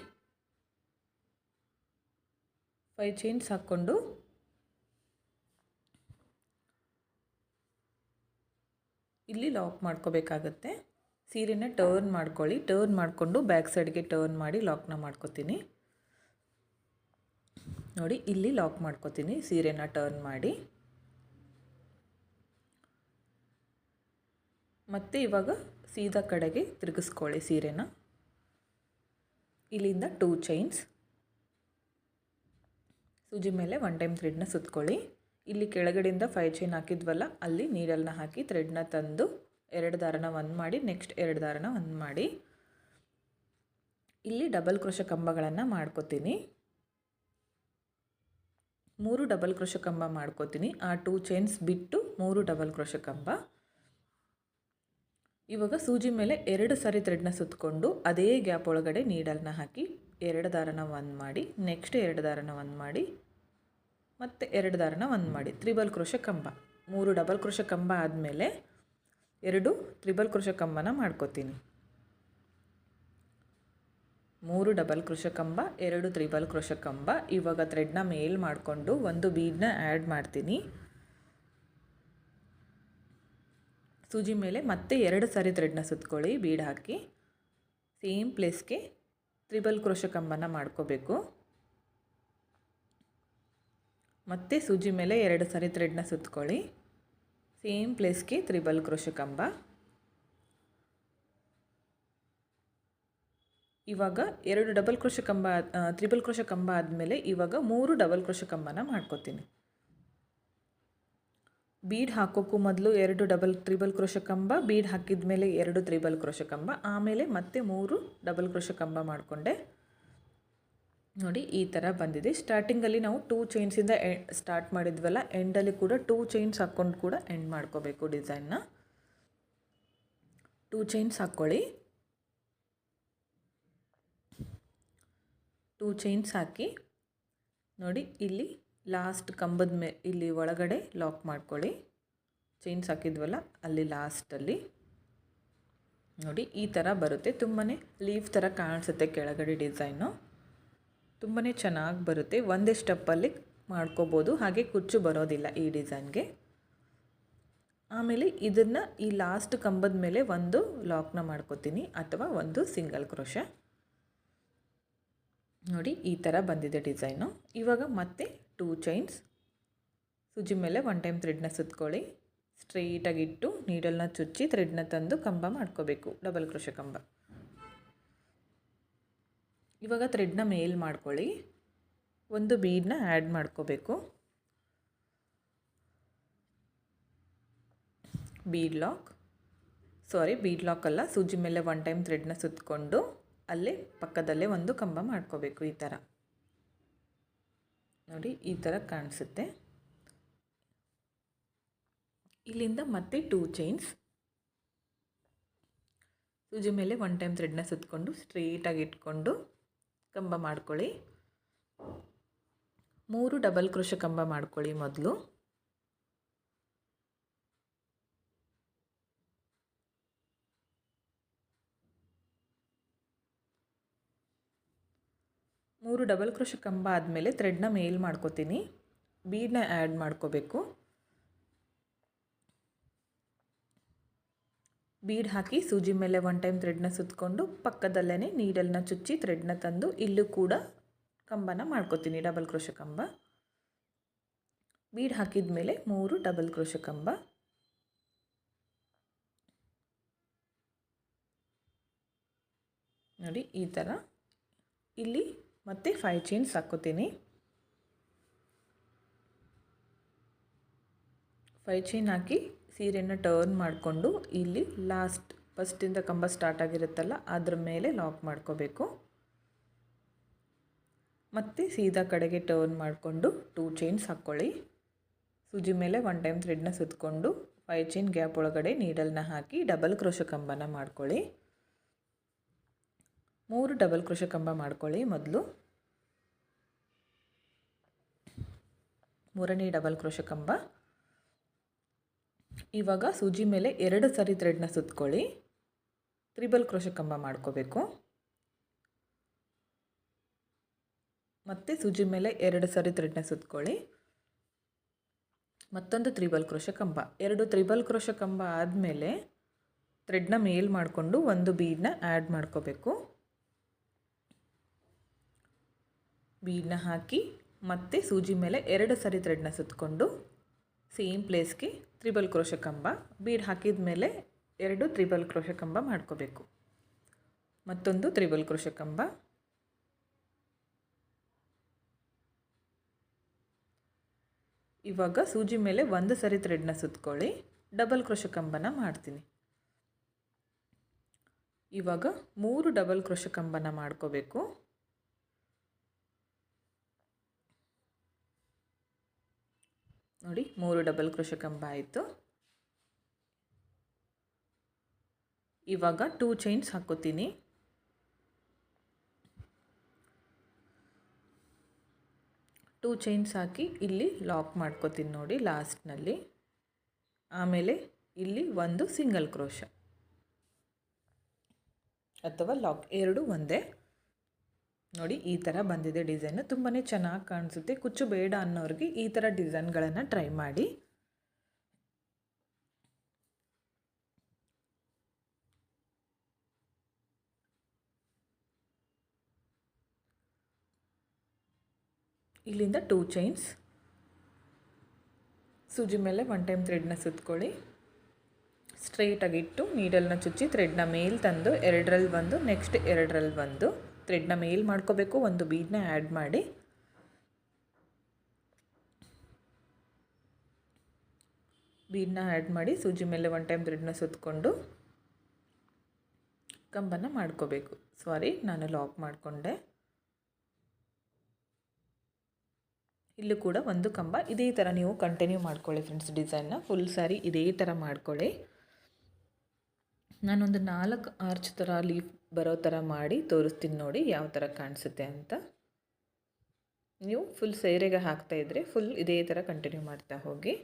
ಫೈವ್ ಚೈನ್ಸ್ ಹಾಕ್ಕೊಂಡು ಇಲ್ಲಿ ಲಾಕ್ ಮಾಡ್ಕೋಬೇಕಾಗತ್ತೆ. ಸೀರೆನ ಟರ್ನ್ ಮಾಡ್ಕೊಳ್ಳಿ. ಟರ್ನ್ ಮಾಡಿಕೊಂಡು ಬ್ಯಾಕ್ ಸೈಡ್ಗೆ ಟರ್ನ್ ಮಾಡಿ ಲಾಕ್ನ ಮಾಡ್ಕೋತೀನಿ. ನೋಡಿ, ಇಲ್ಲಿ ಲಾಕ್ ಮಾಡ್ಕೋತೀನಿ. ಸೀರೆನ ಟರ್ನ್ ಮಾಡಿ. ಮತ್ತೆ ಇವಾಗ ಸೀದಾ ಕಡೆಗೆ ತಿರುಗಿಸ್ಕೊಳ್ಳಿ ಸೀರೆನ. ಇಲ್ಲಿಂದ ಟೂ ಚೈನ್ಸ್ ಸೂಜಿ ಮೇಲೆ ಒನ್ ಟೈಮ್ ಥ್ರೆಡ್ನ ಸುತ್ಕೊಳ್ಳಿ. ಇಲ್ಲಿ ಕೆಳಗಡೆಯಿಂದ ಫೈವ್ ಚೈನ್ ಹಾಕಿದ್ವಲ್ಲ, ಅಲ್ಲಿ ನೀಡಲ್ನ ಹಾಕಿ ಥ್ರೆಡ್ನ ತಂದು ಎರಡು ದಾರನ ಒಂದು ಮಾಡಿ ನೆಕ್ಸ್ಟ್ ಎರಡು ದಾರನ ಒಂದು ಮಾಡಿ. ಇಲ್ಲಿ ಡಬಲ್ ಕ್ರೋಶ ಕಂಬಗಳನ್ನು ಮಾಡ್ಕೋತೀನಿ. ಮೂರು ಡಬಲ್ ಕ್ರೋಶ ಕಂಬ ಮಾಡ್ಕೋತೀನಿ. ಆ ಟೂ ಚೈನ್ಸ್ ಬಿಟ್ಟು ಮೂರು ಡಬಲ್ ಕ್ರೋಶ ಕಂಬ. ಇವಾಗ ಸೂಜಿ ಮೇಲೆ ಎರಡು ಸಾರಿ ಥ್ರೆಡ್ನ ಸುತ್ತಕೊಂಡು ಅದೇ ಗ್ಯಾಪ್ ಒಳಗಡೆ ನೀಡಲ್ನ ಹಾಕಿ ಎರಡು ದಾರನ ಒಂದು ಮಾಡಿ ನೆಕ್ಸ್ಟ್ ಎರಡು ದಾರನ ಒಂದು ಮಾಡಿ, ಮತ್ತು ಎರಡು ದಾರನ ಒಂದು ಮಾಡಿ. ತ್ರಿಬಲ್ ಕ್ರೋಶ ಕಂಬ. ಮೂರು ಡಬಲ್ ಕ್ರೋಶ ಕಂಬ ಆದಮೇಲೆ ಎರಡು ತ್ರಿಬಲ್ ಕ್ರೋಶ ಕಂಬನ ಮಾಡ್ಕೋತೀನಿ. ಮೂರು ಡಬಲ್ ಕ್ರೋಶ ಕಂಬ ಎರಡು ತ್ರಿಬಲ್ ಕ್ರೋಶ ಕಂಬ ಇವಾಗ ಥ್ರೆಡ್ನ ಮೇಲ್ ಮಾಡಿಕೊಂಡು ಒಂದು ಬೀಡನ್ನ ಆ್ಯಡ್ ಮಾಡ್ತೀನಿ. ಸೂಜಿ ಮೇಲೆ ಮತ್ತೆ ಎರಡು ಸಾರಿ ಥ್ರೆಡ್ನ ಸುತ್ಕೊಳ್ಳಿ ಬೀಡ್ ಹಾಕಿ. ಸೇಮ್ ಪ್ಲೇಸ್ಗೆ ತ್ರಿಬಲ್ ಕ್ರೋಶ ಕಂಬನ ಮಾಡ್ಕೋಬೇಕು. ಮತ್ತೆ ಸೂಜಿ ಮೇಲೆ ಎರಡು ಸಾರಿ ಥ್ರೆಡ್ನ ಸುತ್ಕೊಳ್ಳಿ. ಸೇಮ್ ಪ್ಲೇಸ್ಗೆ ತ್ರಿಬಲ್ ಕ್ರೋಶ ಇವಾಗ ಎರಡು ಡಬಲ್ ಕ್ರೋಶ ಕಂಬ ತ್ರಿಬಲ್ ಕ್ರೋಶ ಕಂಬ ಆದಮೇಲೆ ಇವಾಗ ಮೂರು ಡಬಲ್ ಕ್ರೋಶ ಕಂಬನ ಮಾಡ್ಕೋತೀನಿ. ಬೀಡ್ ಹಾಕೋಕ್ಕೂ ಮೊದಲು ಎರಡು ಡಬಲ್ ತ್ರಿಬಲ್ ಕ್ರೋಶ ಕಂಬ, ಬೀಡ್ ಹಾಕಿದ ಮೇಲೆ ಎರಡು ತ್ರಿಬಲ್ ಕ್ರೋಶ ಕಂಬ, ಆಮೇಲೆ ಮತ್ತೆ ಮೂರು ಡಬಲ್ ಕ್ರೋಶ ಕಂಬ ಮಾಡಿಕೊಂಡೆ. ನೋಡಿ, ಈ ಥರ ಬಂದಿದೆ. ಸ್ಟಾರ್ಟಿಂಗಲ್ಲಿ ನಾವು ಟೂ ಚೈನ್ಸಿಂದ ಎ ಸ್ಟಾರ್ಟ್ ಮಾಡಿದ್ವಲ್ಲ ಎಂಡಲ್ಲಿ ಕೂಡ ಟೂ ಚೈನ್ಸ್ ಹಾಕ್ಕೊಂಡು ಕೂಡ ಎಂಡ್ ಮಾಡ್ಕೋಬೇಕು ಡಿಸೈನ್ನ ಟೂ ಚೈನ್ಸ್ ಹಾಕ್ಕೊಳ್ಳಿ ಟೂ ಚೈನ್ಸ್ ಹಾಕಿ ನೋಡಿ ಇಲ್ಲಿ ಲಾಸ್ಟ್ ಕಂಬದ ಮೇ ಇಲ್ಲಿ ಒಳಗಡೆ ಲಾಕ್ ಮಾಡ್ಕೊಳ್ಳಿ. ಚೈನ್ಸ್ ಹಾಕಿದ್ವಲ್ಲ, ಅಲ್ಲಿ ಲಾಸ್ಟಲ್ಲಿ ನೋಡಿ ಈ ಥರ ಬರುತ್ತೆ. ತುಂಬಾ ಲೀವ್ ಥರ ಕಾಣಿಸುತ್ತೆ ಕೆಳಗಡೆ ಡಿಸೈನು ತುಂಬಾ ಚೆನ್ನಾಗಿ ಬರುತ್ತೆ. ಒಂದೇ ಸ್ಟೆಪ್ಪಲ್ಲಿ ಮಾಡ್ಕೋಬೋದು. ಹಾಗೆ ಕುಚ್ಚು ಬರೋದಿಲ್ಲ ಈ ಡಿಸೈನ್ಗೆ ಆಮೇಲೆ ಇದನ್ನು ಈ ಲಾಸ್ಟ್ ಕಂಬದ ಮೇಲೆ ಒಂದು ಲಾಕ್ನ ಮಾಡ್ಕೋತೀನಿ. ಅಥವಾ ಒಂದು ಸಿಂಗಲ್ ಕ್ರೋಶ ನೋಡಿ, ಈ ಥರ ಬಂದಿದೆ ಡಿಸೈನು. ಇವಾಗ ಮತ್ತೆ ಟೂ ಚೈನ್ಸ್ ಸುಜಿ ಮೇಲೆ ಒನ್ ಟೈಮ್ ಥ್ರೆಡ್ನ ಸುತ್ಕೊಳ್ಳಿ. ಸ್ಟ್ರೈಟಾಗಿಟ್ಟು ನೀಡಲ್ನ ಚುಚ್ಚಿ ಥ್ರೆಡ್ನ ತಂದು ಕಂಬ ಮಾಡ್ಕೋಬೇಕು. ಡಬಲ್ ಕ್ರೋಶ ಕಂಬ. ಇವಾಗ ಥ್ರೆಡ್ನ ಮೇಲ್ ಮಾಡ್ಕೊಳ್ಳಿ. ಒಂದು ಬೀಡನ್ನ ಆ್ಯಡ್ ಮಾಡ್ಕೋಬೇಕು. Bead lock sorry bead lock ಅಲ್ಲ. ಸೂಜಿ ಮೇಲೆ ಒನ್ ಟೈಮ್ ಥ್ರೆಡ್ನ ಸುತ್ತಕೊಂಡು ಅಲ್ಲೇ ಪಕ್ಕದಲ್ಲೇ ಒಂದು ಕಂಬ ಮಾಡ್ಕೋಬೇಕು ಈ ಥರ. ನೋಡಿ, ಈ ಥರ ಕಾಣಿಸುತ್ತೆ. ಇಲ್ಲಿಂದ ಮತ್ತೆ ಟೂ ಚೈನ್ಸ್ ಸೂಜಿ ಮೇಲೆ ಒನ್ ಟೈಮ್ ಥ್ರೆಡ್ನ ಸುತ್ತಕೊಂಡು ಸ್ಟ್ರೈಟಾಗಿ ಇಟ್ಕೊಂಡು ಕಂಬ ಮಾಡ್ಕೊಳ್ಳಿ. ಮೂರು ಡಬಲ್ ಕೃಷ ಕಂಬ ಮಾಡ್ಕೊಳ್ಳಿ ಮೊದಲು. ಮೂರು ಡಬಲ್ ಕ್ರೋಶ ಕಂಬ ಆದಮೇಲೆ ಥ್ರೆಡ್ನ ಮೇಲ್ ಮಾಡ್ಕೋತೀನಿ. ಬೀಡನ್ನ ಆ್ಯಡ್ ಮಾಡ್ಕೋಬೇಕು. ಬೀಡ್ ಹಾಕಿ ಸೂಜಿ ಮೇಲೆ ಒನ್ ಟೈಮ್ ಥ್ರೆಡ್ನ ಸುತ್ತಕೊಂಡು ಪಕ್ಕದಲ್ಲೇ ನೀಡಲ್ನ ಚುಚ್ಚಿ ಥ್ರೆಡ್ನ ತಂದು ಇಲ್ಲೂ ಕೂಡ ಕಂಬನ ಮಾಡ್ಕೋತೀನಿ ಡಬಲ್ ಕ್ರೋಶ ಕಂಬ. ಬೀಡ್ ಹಾಕಿದ ಮೇಲೆ ಮೂರು ಡಬಲ್ ಕ್ರೋಶ ಕಂಬ. ನೋಡಿ ಈ ಥರ ಇಲ್ಲಿ ಮತ್ತೆ ಫೈವ್ ಚೈನ್ಸ್ ಹಾಕ್ಕೋತೀನಿ. ಫೈವ್ ಚೈನ್ ಹಾಕಿ ಸೀರೆಯನ್ನು ಟರ್ನ್ ಮಾಡಿಕೊಂಡು ಇಲ್ಲಿ ಲಾಸ್ಟ್ ಫಸ್ಟಿಂದ ಕಂಬ ಸ್ಟಾರ್ಟ್ ಆಗಿರುತ್ತಲ್ಲ, ಅದ್ರ ಮೇಲೆ ಲಾಕ್ ಮಾಡ್ಕೋಬೇಕು. ಮತ್ತು ಸೀದಾ ಕಡೆಗೆ ಟರ್ನ್ ಮಾಡಿಕೊಂಡು ಟೂ ಚೈನ್ಸ್ ಹಾಕ್ಕೊಳ್ಳಿ. ಸೂಜಿ ಮೇಲೆ ಒನ್ ಟೈಮ್ ಥ್ರೆಡ್ನ ಸುತ್ತಕೊಂಡು ಫೈವ್ ಚೈನ್ ಗ್ಯಾಪ್ ಒಳಗಡೆ ನೀಡಲ್ನ ಹಾಕಿ ಡಬಲ್ ಕ್ರೋಶ ಕಂಬನ ಮಾಡ್ಕೊಳ್ಳಿ. ಮೂರು ಡಬಲ್ ಕೃಷಿ ಕಂಬ ಮಾಡ್ಕೊಳ್ಳಿ ಮೊದಲು. ಮೂರನೇ ಡಬಲ್ ಕ್ರೋಶ ಕಂಬ. ಇವಾಗ ಸೂಜಿ ಮೇಲೆ ಎರಡು ಸರಿ ಥ್ರೆಡ್ನ ಸುತ್ಕೊಳ್ಳಿ. ತ್ರಿಬಲ್ ಕ್ರೋಶ ಕಂಬ ಮಾಡ್ಕೋಬೇಕು. ಮತ್ತೆ ಸೂಜಿ ಮೇಲೆ ಎರಡು ಸರಿ ಥ್ರೆಡ್ನ ಸುತ್ಕೊಳ್ಳಿ. ಮತ್ತೊಂದು ತ್ರಿಬಲ್ ಕ್ರೋಶ ಕಂಬ. ಎರಡು ತ್ರಿಬಲ್ ಕ್ರೋಶ ಕಂಬ ಆದಮೇಲೆ ಥ್ರೆಡ್ನ ಮೇಲ್ ಮಾಡಿಕೊಂಡು ಒಂದು ಬೀಡನ್ನ ಆ್ಯಡ್ ಮಾಡ್ಕೋಬೇಕು. ಬೀಡನ್ನ ಹಾಕಿ ಮತ್ತೆ ಸೂಜಿ ಮೇಲೆ ಎರಡು ಸರಿ ಥ್ರೆಡ್ನ ಸುತ್ತಕೊಂಡು ಸೇಮ್ ಪ್ಲೇಸ್ಗೆ ತ್ರಿಬಲ್ ಕ್ರೋಶ ಕಂಬ. ಬೀಡ್ ಹಾಕಿದ ಮೇಲೆ ಎರಡು ತ್ರಿಬಲ್ ಕ್ರೋಶ ಕಂಬ ಮಾಡ್ಕೋಬೇಕು. ಮತ್ತೊಂದು ತ್ರಿಬಲ್ ಕ್ರೋಶ ಕಂಬ. ಇವಾಗ ಸೂಜಿ ಮೇಲೆ ಒಂದು ಸರಿ ಥ್ರೆಡ್ನ ಸುತ್ಕೊಳ್ಳಿ. ಡಬಲ್ ಕ್ರೋಶ ಕಂಬನ ಮಾಡ್ತೀನಿ. ಇವಾಗ ಮೂರು ಡಬಲ್ ಕ್ರೋಶ ಕಂಬನ ಮಾಡ್ಕೋಬೇಕು. ನೋಡಿ, ಮೂರು ಡಬಲ್ ಕ್ರೋಶ ಕಂಬ ಆಯಿತು. ಇವಾಗ ಟೂ ಚೈನ್ಸ್ ಹಾಕೋತೀನಿ ಟೂ ಚೈನ್ಸ್ ಹಾಕಿ ಇಲ್ಲಿ ಲಾಕ್ ಮಾಡ್ಕೋತೀನಿ ನೋಡಿ ಲಾಸ್ಟ್ನಲ್ಲಿ ಆಮೇಲೆ ಇಲ್ಲಿ ಒಂದು ಸಿಂಗಲ್ ಕ್ರೋಶ ಅಥವಾ ಲಾಕ್ ಎರಡು ಒಂದೇ. ನೋಡಿ, ಈ ಥರ ಬಂದಿದೆ ಡಿಸೈನು. ತುಂಬಾ ಚೆನ್ನಾಗಿ ಕಾಣಿಸುತ್ತೆ. ಕುಚ್ಚು ಬೇಡ ಅನ್ನೋರಿಗೆ ಈ ಥರ ಡಿಸೈನ್ಗಳನ್ನು ಟ್ರೈ ಮಾಡಿ. ಇಲ್ಲಿಂದ ಟೂ ಚೈನ್ಸ್ ಸೂಜಿ ಮೇಲೆ ಒನ್ ಟೈಮ್ ಥ್ರೆಡ್ನ ಸುತ್ಕೊಳ್ಳಿ. ಸ್ಟ್ರೈಟಾಗಿಟ್ಟು ನೀಡಲ್ನ ಚುಚ್ಚಿ ಥ್ರೆಡ್ನ ಮೇಲೆ ತಂದು ಎರಡರಲ್ಲಿ ಒಂದು ನೆಕ್ಸ್ಟ್ ಎರಡರಲ್ಲಿ ಒಂದು. ಥ್ರೆಡ್ನ ಮೇಲ್ ಮಾಡ್ಕೋಬೇಕು, ಒಂದು ಬೀಡನ್ನ ಆ್ಯಡ್ ಮಾಡಿ. ಬೀಡನ್ನ ಆ್ಯಡ್ ಮಾಡಿ, ಸೂಜಿ ಮೇಲೆ ಒನ್ ಟೈಮ್ ಥ್ರೆಡ್ನ ಸುತ್ತಕೊಂಡು ಕಂಬನ ಮಾಡ್ಕೋಬೇಕು. ಸಾರಿ ನಾನು ಲಾಕ್ ಮಾಡಿಕೊಂಡೆ. ಇಲ್ಲೂ ಕೂಡ ಒಂದು ಕಂಬ. ಇದೇ ಥರ ನೀವು ಕಂಟಿನ್ಯೂ ಮಾಡ್ಕೊಳ್ಳಿ ಫ್ರೆಂಡ್ಸ್ ಡಿಸೈನ್ನ ಫುಲ್ ಸ್ಯಾರಿ ಇದೇ ಥರ ಮಾಡ್ಕೊಳ್ಳಿ. ನಾನೊಂದು ನಾಲ್ಕು ಆರ್ಚ್ ಥರ ಲೀಫ್ ಬರೋ ಥರ ಮಾಡಿ ತೋರಿಸ್ತೀನಿ ನೋಡಿ ಯಾವ ಥರ ಕಾಣಿಸುತ್ತೆ ಅಂತ. ನೀವು ಫುಲ್ ಸೇರೆಗೆ ಹಾಕ್ತಾ ಇದ್ದರೆ ಫುಲ್ ಇದೇ ಥರ ಕಂಟಿನ್ಯೂ ಮಾಡ್ತಾ ಹೋಗಿ.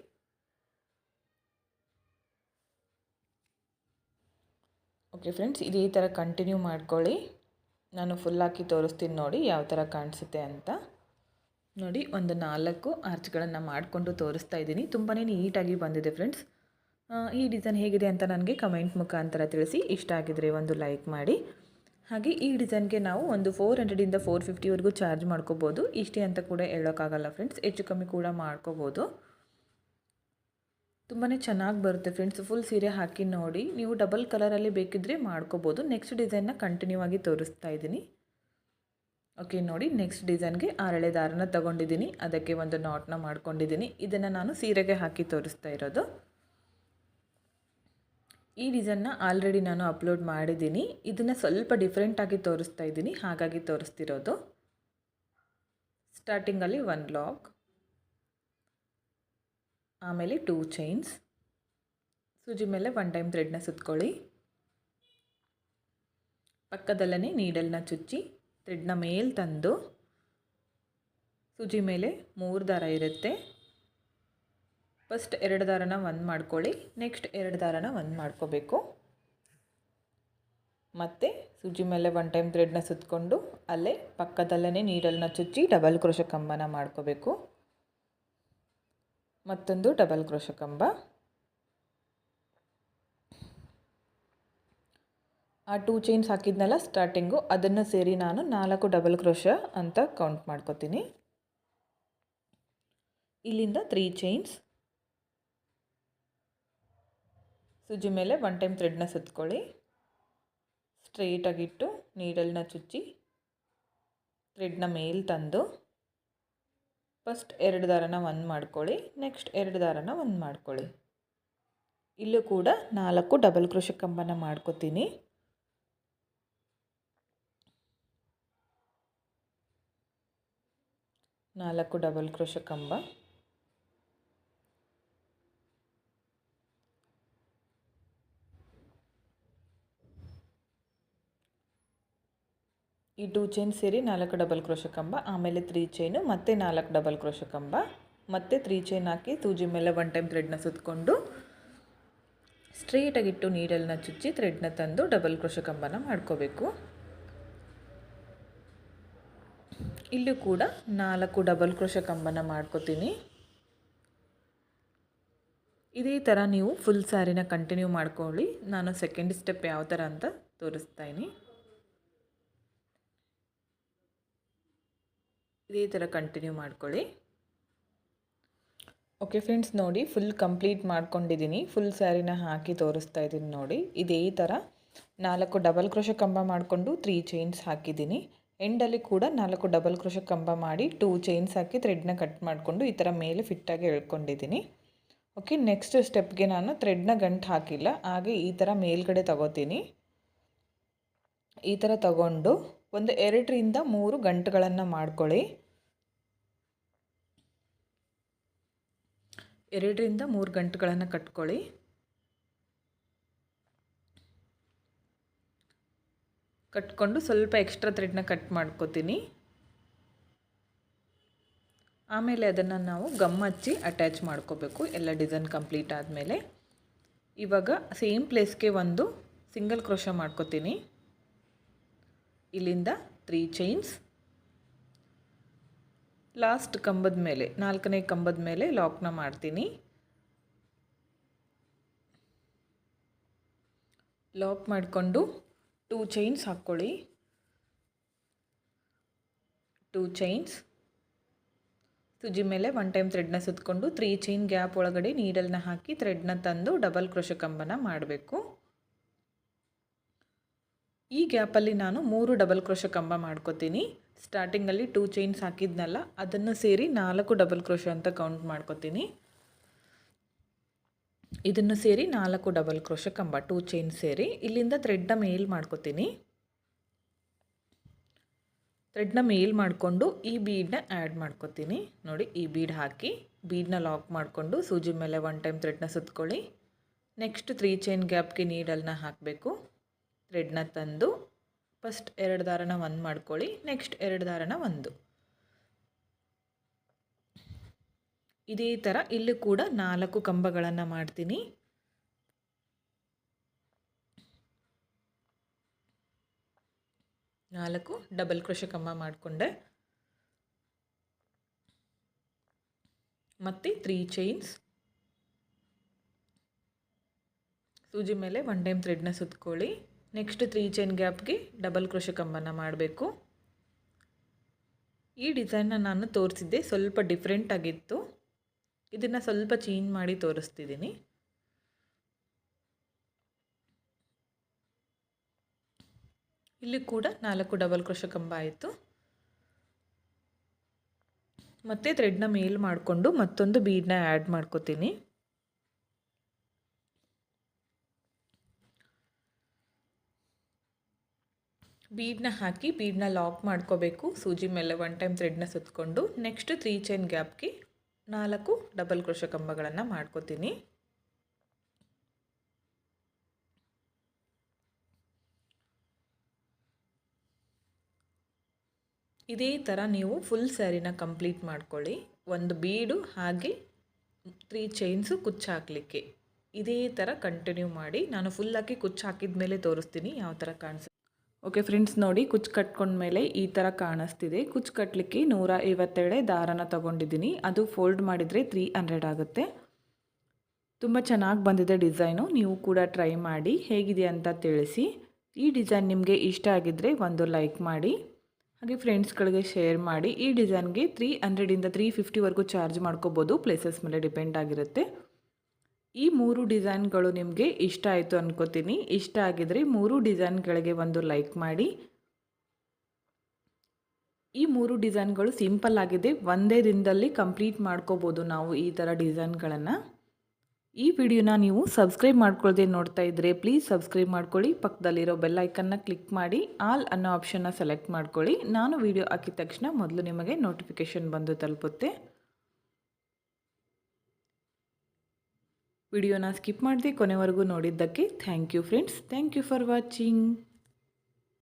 ಓಕೆ ಫ್ರೆಂಡ್ಸ್ ಇದೇ ಥರ ಕಂಟಿನ್ಯೂ ಮಾಡ್ಕೊಳ್ಳಿ. ನಾನು ಫುಲ್ ಹಾಕಿ ತೋರಿಸ್ತೀನಿ ನೋಡಿ ಯಾವ ಥರ ಕಾಣಿಸುತ್ತೆ ಅಂತ. ನೋಡಿ, ಒಂದು ನಾಲ್ಕು ಆರ್ಚ್ಗಳನ್ನು ಮಾಡಿಕೊಂಡು ತೋರಿಸ್ತಾ ಇದ್ದೀನಿ. ತುಂಬಾ ನೀಟಾಗಿ ಬಂದಿದೆ ಫ್ರೆಂಡ್ಸ್ ಈ ಡಿಸೈನ್ ಹೇಗಿದೆ ಅಂತ ನನಗೆ ಕಮೆಂಟ್ ಮುಖಾಂತರ ತಿಳಿಸಿ. ಇಷ್ಟ ಆಗಿದರೆ ಒಂದು ಲೈಕ್ ಮಾಡಿ. ಹಾಗೆ ಈ ಡಿಸೈನ್ಗೆ ನಾವು ಒಂದು ಫೋರ್ ಹಂಡ್ರೆಡಿಂದ ಫೋರ್ ಫಿಫ್ಟಿವರೆಗೂ ಚಾರ್ಜ್ ಮಾಡ್ಕೋಬೋದು. ಇಷ್ಟೇ ಅಂತ ಕೂಡ ಹೇಳೋಕ್ಕಾಗಲ್ಲ ಫ್ರೆಂಡ್ಸ್. ಹೆಚ್ಚು ಕಮ್ಮಿ ಕೂಡ ಮಾಡ್ಕೋಬೋದು. ತುಂಬಾ ಚೆನ್ನಾಗಿ ಬರುತ್ತೆ ಫ್ರೆಂಡ್ಸ್. ಫುಲ್ ಸೀರೆ ಹಾಕಿ ನೋಡಿ. ನೀವು ಡಬಲ್ ಕಲರಲ್ಲಿ ಬೇಕಿದ್ದರೆ ಮಾಡ್ಕೋಬೋದು. ನೆಕ್ಸ್ಟ್ ಡಿಸೈನ್ನ ಕಂಟಿನ್ಯೂ ಆಗಿ ತೋರಿಸ್ತಾ ಇದ್ದೀನಿ. ಓಕೆ, ನೋಡಿ. ನೆಕ್ಸ್ಟ್ ಡಿಸೈನ್ಗೆ ಆರಳೆ ದಾರನ ತಗೊಂಡಿದ್ದೀನಿ. ಅದಕ್ಕೆ ಒಂದು ನಾಟ್ನ ಮಾಡ್ಕೊಂಡಿದ್ದೀನಿ. ಇದನ್ನು ನಾನು ಸೀರೆಗೆ ಹಾಕಿ ತೋರಿಸ್ತಾ ಇರೋದು. ಈ ಡಿಸೈನ್ನ ಆಲ್ರೆಡಿ ನಾನು ಅಪ್ಲೋಡ್ ಮಾಡಿದ್ದೀನಿ. ಇದನ್ನು ಸ್ವಲ್ಪ ಡಿಫ್ರೆಂಟಾಗಿ ತೋರಿಸ್ತಾ ಇದ್ದೀನಿ. ಹಾಗಾಗಿ ತೋರಿಸ್ತಿರೋದು. ಸ್ಟಾರ್ಟಿಂಗಲ್ಲಿ ಒನ್ ಲಾಕ್ ಆಮೇಲೆ ಟೂ ಚೈನ್ಸ್ ಸೂಜಿ ಮೇಲೆ ಒನ್ ಟೈಮ್ ಥ್ರೆಡ್ನ ಸುತ್ಕೊಳ್ಳಿ. ಪಕ್ಕದಲ್ಲೇ ನೀಡಲ್ನ ಚುಚ್ಚಿ ಥ್ರೆಡ್ನ ಮೇಲೆ ತಂದು, ಸೂಜಿ ಮೇಲೆ ಮೂರು ದಾರ ಇರುತ್ತೆ. ಫಸ್ಟ್ ಎರಡು ದಾರನ ಒಂದು ಮಾಡ್ಕೊಳ್ಳಿ. ನೆಕ್ಸ್ಟ್ ಎರಡು ದಾರನ ಒಂದು ಮಾಡ್ಕೋಬೇಕು. ಮತ್ತು ಸುಜಿ ಮೇಲೆ ಒನ್ ಟೈಮ್ ಥ್ರೆಡ್ನ ಸುತ್ತಕೊಂಡು ಅಲ್ಲೇ ಪಕ್ಕದಲ್ಲೇ ನೀರಲ್ಲಿನ ಚುಚ್ಚಿ ಡಬಲ್ ಕ್ರೋಶ ಕಂಬನ ಮಾಡ್ಕೋಬೇಕು. ಮತ್ತೊಂದು ಡಬಲ್ ಕ್ರೋಶ ಕಂಬ. ಆ ಟೂ ಚೈನ್ಸ್ ಹಾಕಿದ್ನಲ್ಲ ಸ್ಟಾರ್ಟಿಂಗು ಅದನ್ನು ಸೇರಿ ನಾನು ನಾಲ್ಕು ಡಬಲ್ ಕ್ರೋಶ ಅಂತ ಕೌಂಟ್ ಮಾಡ್ಕೋತೀನಿ. ಇಲ್ಲಿಂದ ತ್ರೀ ಚೈನ್ಸ್ ಸೂಜಿ ಮೇಲೆ ಒನ್ ಟೈಮ್ ಥ್ರೆಡ್ನ ಸುತ್ಕೊಳ್ಳಿ. ಸ್ಟ್ರೈಟಾಗಿಟ್ಟು ನೀಡಲ್ನ ಚುಚ್ಚಿ ಥ್ರೆಡ್ನ ಮೇಲೆ ತಂದು ಫಸ್ಟ್ ಎರಡು ದಾರನ ಒಂದು ಮಾಡ್ಕೊಳ್ಳಿ ನೆಕ್ಸ್ಟ್ ಎರಡು ದಾರನ ಒಂದು ಮಾಡ್ಕೊಳ್ಳಿ. ಇಲ್ಲೂ ಕೂಡ ನಾಲ್ಕು ಡಬಲ್ ಕ್ರೋಶ ಕಂಬನ ಮಾಡ್ಕೋತೀನಿ. ನಾಲ್ಕು ಡಬಲ್ ಕ್ರೋಶ ಕಂಬ. ಈ ಟೂ ಚೈನ್ ಸೇರಿ ನಾಲ್ಕು ಡಬಲ್ ಕ್ರೋಶ ಕಂಬ, ಆಮೇಲೆ ತ್ರೀ ಚೈನು ಮತ್ತು ನಾಲ್ಕು ಡಬಲ್ ಕ್ರೋಶ ಕಂಬ, ಮತ್ತು ತ್ರೀ ಚೈನ್ ಹಾಕಿ ತೂಜಿ ಮೇಲೆ ಒನ್ ಟೈಮ್ ಥ್ರೆಡ್ನ ಸುತ್ತಕೊಂಡು ಸ್ಟ್ರೈಟಾಗಿಟ್ಟು ನೀಡಲ್ನ ಚುಚ್ಚಿ ಥ್ರೆಡ್ನ ತಂದು ಡಬಲ್ ಕ್ರೋಶ ಕಂಬನ ಮಾಡ್ಕೋಬೇಕು. ಇಲ್ಲೂ ಕೂಡ ನಾಲ್ಕು ಡಬಲ್ ಕ್ರೋಶ ಕಂಬನ ಮಾಡ್ಕೋತೀನಿ. ಇದೇ ಥರ ನೀವು ಫುಲ್ ಸ್ಯಾರಿನ ಕಂಟಿನ್ಯೂ ಮಾಡ್ಕೊಳ್ಳಿ. ನಾನು ಸೆಕೆಂಡ್ ಸ್ಟೆಪ್ ಯಾವ ಥರ ಅಂತ ತೋರಿಸ್ತಾಯಿನಿ ಇದೇ ಥರ ಕಂಟಿನ್ಯೂ ಮಾಡ್ಕೊಳ್ಳಿ. ಓಕೆ ಫ್ರೆಂಡ್ಸ್ ನೋಡಿ ಫುಲ್ ಕಂಪ್ಲೀಟ್ ಮಾಡ್ಕೊಂಡಿದ್ದೀನಿ. ಫುಲ್ ಸ್ಯಾರಿನ ಹಾಕಿ ತೋರಿಸ್ತಾ ಇದ್ದೀನಿ ನೋಡಿ. ಇದೇ ಥರ ನಾಲ್ಕು ಡಬಲ್ ಕ್ರೋಶ ಕಂಬ ಮಾಡಿಕೊಂಡು ತ್ರೀ ಚೈನ್ಸ್ ಹಾಕಿದ್ದೀನಿ. ಎಂಡಲ್ಲಿ ಕೂಡ ನಾಲ್ಕು ಡಬಲ್ ಕ್ರೋಶ ಕಂಬ ಮಾಡಿ ಟೂ ಚೈನ್ಸ್ ಹಾಕಿ ಥ್ರೆಡ್ನ ಕಟ್ ಮಾಡಿಕೊಂಡು ಈ ಥರ ಮೇಲೆ ಫಿಟ್ಟಾಗಿ ಎಳ್ಕೊಂಡಿದ್ದೀನಿ. ಓಕೆ ನೆಕ್ಸ್ಟ್ ಸ್ಟೆಪ್ಗೆ ನಾನು ಥ್ರೆಡ್ನ ಗಂಟು ಹಾಕಿಲ್ಲ. ಹಾಗೆ ಈ ಥರ ಮೇಲ್ಗಡೆ ತಗೋತೀನಿ. ಈ ಥರ ತಗೊಂಡು ಒಂದು ಎರಡರಿಂದ ಮೂರು ಗಂಟುಗಳನ್ನು ಮಾಡ್ಕೊಳ್ಳಿ. ಎರಡರಿಂದ ಮೂರು ಗಂಟುಗಳನ್ನು ಕಟ್ಕೊಳ್ಳಿ. ಕಟ್ಕೊಂಡು ಸ್ವಲ್ಪ ಎಕ್ಸ್ಟ್ರಾ ಥ್ರೆಡ್ನ ಕಟ್ ಮಾಡ್ಕೋತೀನಿ. ಆಮೇಲೆ ಅದನ್ನು ನಾವು ಗಮ್ ಹಚ್ಚಿ ಅಟ್ಯಾಚ್ ಮಾಡ್ಕೋಬೇಕು. ಎಲ್ಲ ಡಿಸೈನ್ ಕಂಪ್ಲೀಟ್ ಆದಮೇಲೆ. ಇವಾಗ ಸೇಮ್ ಪ್ಲೇಸ್ಗೆ ಒಂದು ಸಿಂಗಲ್ ಕ್ರೋಶ ಮಾಡ್ಕೋತೀನಿ. ಇಲ್ಲಿಂದ ತ್ರೀ ಚೈನ್ಸ್. ಲಾಸ್ಟ್ ಕಂಬದ ಮೇಲೆ, ನಾಲ್ಕನೇ ಕಂಬದ ಮೇಲೆ ಲಾಕ್ನ ಮಾಡ್ತೀನಿ. ಲಾಕ್ ಮಾಡಿಕೊಂಡು ಟೂ ಚೈನ್ಸ್ ಹಾಕ್ಕೊಳ್ಳಿ. ಟೂ ಚೈನ್ಸ್ ಸುಜಿ ಮೇಲೆ ಒನ್ ಟೈಮ್ ಥ್ರೆಡ್ನ ಸುತ್ತಕೊಂಡು ತ್ರೀ ಚೈನ್ ಗ್ಯಾಪ್ ಒಳಗಡೆ ನೀಡಲ್ನ ಹಾಕಿ ಥ್ರೆಡ್ನ ತಂದು ಡಬಲ್ ಕ್ರೋಶ ಕಂಬನ ಮಾಡಬೇಕು. ಈ ಗ್ಯಾಪಲ್ಲಿ ನಾನು ಮೂರು ಡಬಲ್ ಕ್ರೋಶ ಕಂಬ ಮಾಡ್ಕೋತೀನಿ. ಸ್ಟಾರ್ಟಿಂಗಲ್ಲಿ ಟೂ ಚೈನ್ಸ್ ಹಾಕಿದ್ನಲ್ಲ, ಅದನ್ನು ಸೇರಿ ನಾಲ್ಕು ಡಬಲ್ ಕ್ರೋಶ ಅಂತ ಕೌಂಟ್ ಮಾಡ್ಕೋತೀನಿ. ಇದನ್ನು ಸೇರಿ ನಾಲ್ಕು ಡಬಲ್ ಕ್ರೋಶ ಕಂಬ ಟೂ ಚೈನ್ ಸೇರಿ. ಇಲ್ಲಿಂದ ಥ್ರೆಡ್ನ ಮೇಲ್ ಮಾಡ್ಕೋತೀನಿ. ಥ್ರೆಡ್ನ ಮೇಲ್ ಮಾಡಿಕೊಂಡು ಈ ಬೀಡನ್ನ ಆ್ಯಡ್ ಮಾಡ್ಕೋತೀನಿ. ನೋಡಿ, ಈ ಬೀಡ್ ಹಾಕಿ ಬೀಡನ್ನ ಲಾಕ್ ಮಾಡಿಕೊಂಡು ಸೂಜಿ ಮೇಲೆ ಒನ್ ಟೈಮ್ ಥ್ರೆಡ್ನ ಸುತ್ಕೊಳ್ಳಿ. ನೆಕ್ಸ್ಟ್ ತ್ರೀ ಚೈನ್ ಗ್ಯಾಪ್ಗೆ ನೀಡಲ್ನ ಹಾಕಬೇಕು. ಥ್ರೆಡ್ನ ತಂದು ಫಸ್ಟ್ ಎರಡು ದಾರನ ಒಂದು ಮಾಡ್ಕೊಳ್ಳಿ, ನೆಕ್ಸ್ಟ್ ಎರಡು ದಾರನ ಒಂದು. ಇದೇ ಥರ ಇಲ್ಲಿ ಕೂಡ ನಾಲ್ಕು ಕಂಬಗಳನ್ನು ಮಾಡ್ತೀನಿ. ನಾಲ್ಕು ಡಬಲ್ ಕೃಷಿ ಕಂಬ ಮಾಡಿಕೊಂಡೆ. ಮತ್ತು ತ್ರೀ ಚೈನ್ಸ್. ಸೂಜಿ ಮೇಲೆ ಒನ್ ಟೈಮ್ ಥ್ರೆಡ್ನ ಸುತ್ಕೊಳ್ಳಿ. ನೆಕ್ಸ್ಟ್ ತ್ರೀ ಚೈನ್ ಗ್ಯಾಪ್ಗೆ ಡಬಲ್ ಕ್ರೋಶ ಕಂಬನ ಮಾಡಬೇಕು. ಈ ಡಿಸೈನ್ನ ನಾನು ತೋರಿಸಿದ್ದೆ, ಸ್ವಲ್ಪ ಡಿಫ್ರೆಂಟ್ ಆಗಿತ್ತು. ಇದನ್ನು ಸ್ವಲ್ಪ ಚೇಂಜ್ ಮಾಡಿ ತೋರಿಸ್ತಿದ್ದೀನಿ ಇಲ್ಲಿ ಕೂಡ ನಾಲ್ಕು ಡಬಲ್ ಕ್ರೋಶ ಕಂಬ ಆಯಿತು. ಮತ್ತು ಥ್ರೆಡ್ನ ಮೇಲ್ ಮಾಡಿಕೊಂಡು ಮತ್ತೊಂದು ಬೀಡನ್ನ ಆ್ಯಡ್ ಮಾಡ್ಕೋತೀನಿ. ಬೀಡನ್ನ ಹಾಕಿ ಬೀಡನ್ನ ಲಾಕ್ ಮಾಡ್ಕೋಬೇಕು. ಸೂಜಿ ಮೇಲೆ ಒನ್ ಟೈಮ್ ಥ್ರೆಡ್ನ ಸುತ್ತಕೊಂಡು ನೆಕ್ಸ್ಟ್ ತ್ರೀ ಚೈನ್ ಗ್ಯಾಪ್ಗೆ ನಾಲ್ಕು ಡಬಲ್ ಕ್ರೋಶ ಕಂಬಗಳನ್ನು ಮಾಡ್ಕೋತೀನಿ. ಇದೇ ಥರ ನೀವು ಫುಲ್ ಸ್ಯಾರಿನ ಕಂಪ್ಲೀಟ್ ಮಾಡ್ಕೊಳ್ಳಿ. ಒಂದು ಬೀಡು ಹಾಗೆ ತ್ರೀ ಚೈನ್ಸು ಕುಚ್ಚು ಹಾಕಲಿಕ್ಕೆ. ಇದೇ ಥರ ಕಂಟಿನ್ಯೂ ಮಾಡಿ ನಾನು ಫುಲ್ ಹಾಕಿ ಕುಚ್ಚು ಹಾಕಿದ ಮೇಲೆ ತೋರಿಸ್ತೀನಿ, ಯಾವ ಥರ ಕಾಣಿಸುತ್ತೆ. ಓಕೆ ಫ್ರೆಂಡ್ಸ್ ನೋಡಿ ಕುಚ್ಚು ಕಟ್ಕೊಂಡ್ಮೇಲೆ ಈ ಥರ ಕಾಣಿಸ್ತಿದೆ. ಕುಚ್ಚು ಕಟ್ಟಲಿಕ್ಕೆ ನೂರ ಐವತ್ತೆರಡೆ ದಾರನ ತೊಗೊಂಡಿದ್ದೀನಿ. ಅದು ಫೋಲ್ಡ್ ಮಾಡಿದರೆ ತ್ರೀ ಹಂಡ್ರೆಡ್ ಆಗುತ್ತೆ. ತುಂಬ ಚೆನ್ನಾಗಿ ಬಂದಿದೆ ಡಿಸೈನು. ನೀವು ಕೂಡ ಟ್ರೈ ಮಾಡಿ. ಹೇಗಿದೆ ಅಂತ ತಿಳಿಸಿ. ಈ ಡಿಸೈನ್ ನಿಮಗೆ ಇಷ್ಟ ಆಗಿದ್ದರೆ ಒಂದು ಲೈಕ್ ಮಾಡಿ. ಹಾಗೆ ಫ್ರೆಂಡ್ಸ್ಗಳಿಗೆ ಶೇರ್ ಮಾಡಿ. ಈ ಡಿಸೈನ್ಗೆ ತ್ರೀ ಹಂಡ್ರೆಡಿಂದ ತ್ರೀ ಫಿಫ್ಟಿವರೆಗೂ ಚಾರ್ಜ್ ಮಾಡ್ಕೋಬೋದು. ಪ್ಲೇಸಸ್ ಮೇಲೆ ಡಿಪೆಂಡ್ ಆಗಿರುತ್ತೆ. ಈ ಮೂರು ಡಿಸೈನ್ಗಳು ನಿಮಗೆ ಇಷ್ಟ ಆಯಿತು ಅನ್ಕೋತೀನಿ. ಇಷ್ಟ ಆಗಿದರೆ ಮೂರು ಡಿಸೈನ್ಗಳಿಗೆ ಒಂದು ಲೈಕ್ ಮಾಡಿ. ಈ ಮೂರು ಡಿಸೈನ್ಗಳು ಸಿಂಪಲ್ ಆಗಿದೆ. ಒಂದೇ ದಿನದಲ್ಲಿ ಕಂಪ್ಲೀಟ್ ಮಾಡ್ಕೋಬೋದು ನಾವು ಈ ಥರ ಡಿಸೈನ್ಗಳನ್ನು. ಈ ವಿಡಿಯೋನ ನೀವು ಸಬ್ಸ್ಕ್ರೈಬ್ ಮಾಡ್ಕೊಳ್ಳದೆ ನೋಡ್ತಾ ಇದ್ದರೆ ಪ್ಲೀಸ್ ಸಬ್ಸ್ಕ್ರೈಬ್ ಮಾಡ್ಕೊಳ್ಳಿ. ಪಕ್ಕದಲ್ಲಿರೋ ಬೆಲ್ ಐಕನ್ನ ಕ್ಲಿಕ್ ಮಾಡಿ. ಆಲ್ ಅನ್ನೋ ಆಪ್ಷನ್ನ ಸೆಲೆಕ್ಟ್ ಮಾಡ್ಕೊಳ್ಳಿ. ನಾನು ವಿಡಿಯೋ ಹಾಕಿದ ತಕ್ಷಣ ಮೊದಲು ನಿಮಗೆ ನೋಟಿಫಿಕೇಶನ್ ಬಂದು ತಲುಪುತ್ತೆ. ವಿಡಿಯೋನ ಸ್ಕಿಪ್ ಮಾಡಿದೆ ಕೊನೆವರೆಗೂ ನೋಡಿದ್ದಕ್ಕೆ thank you friends thank you for watching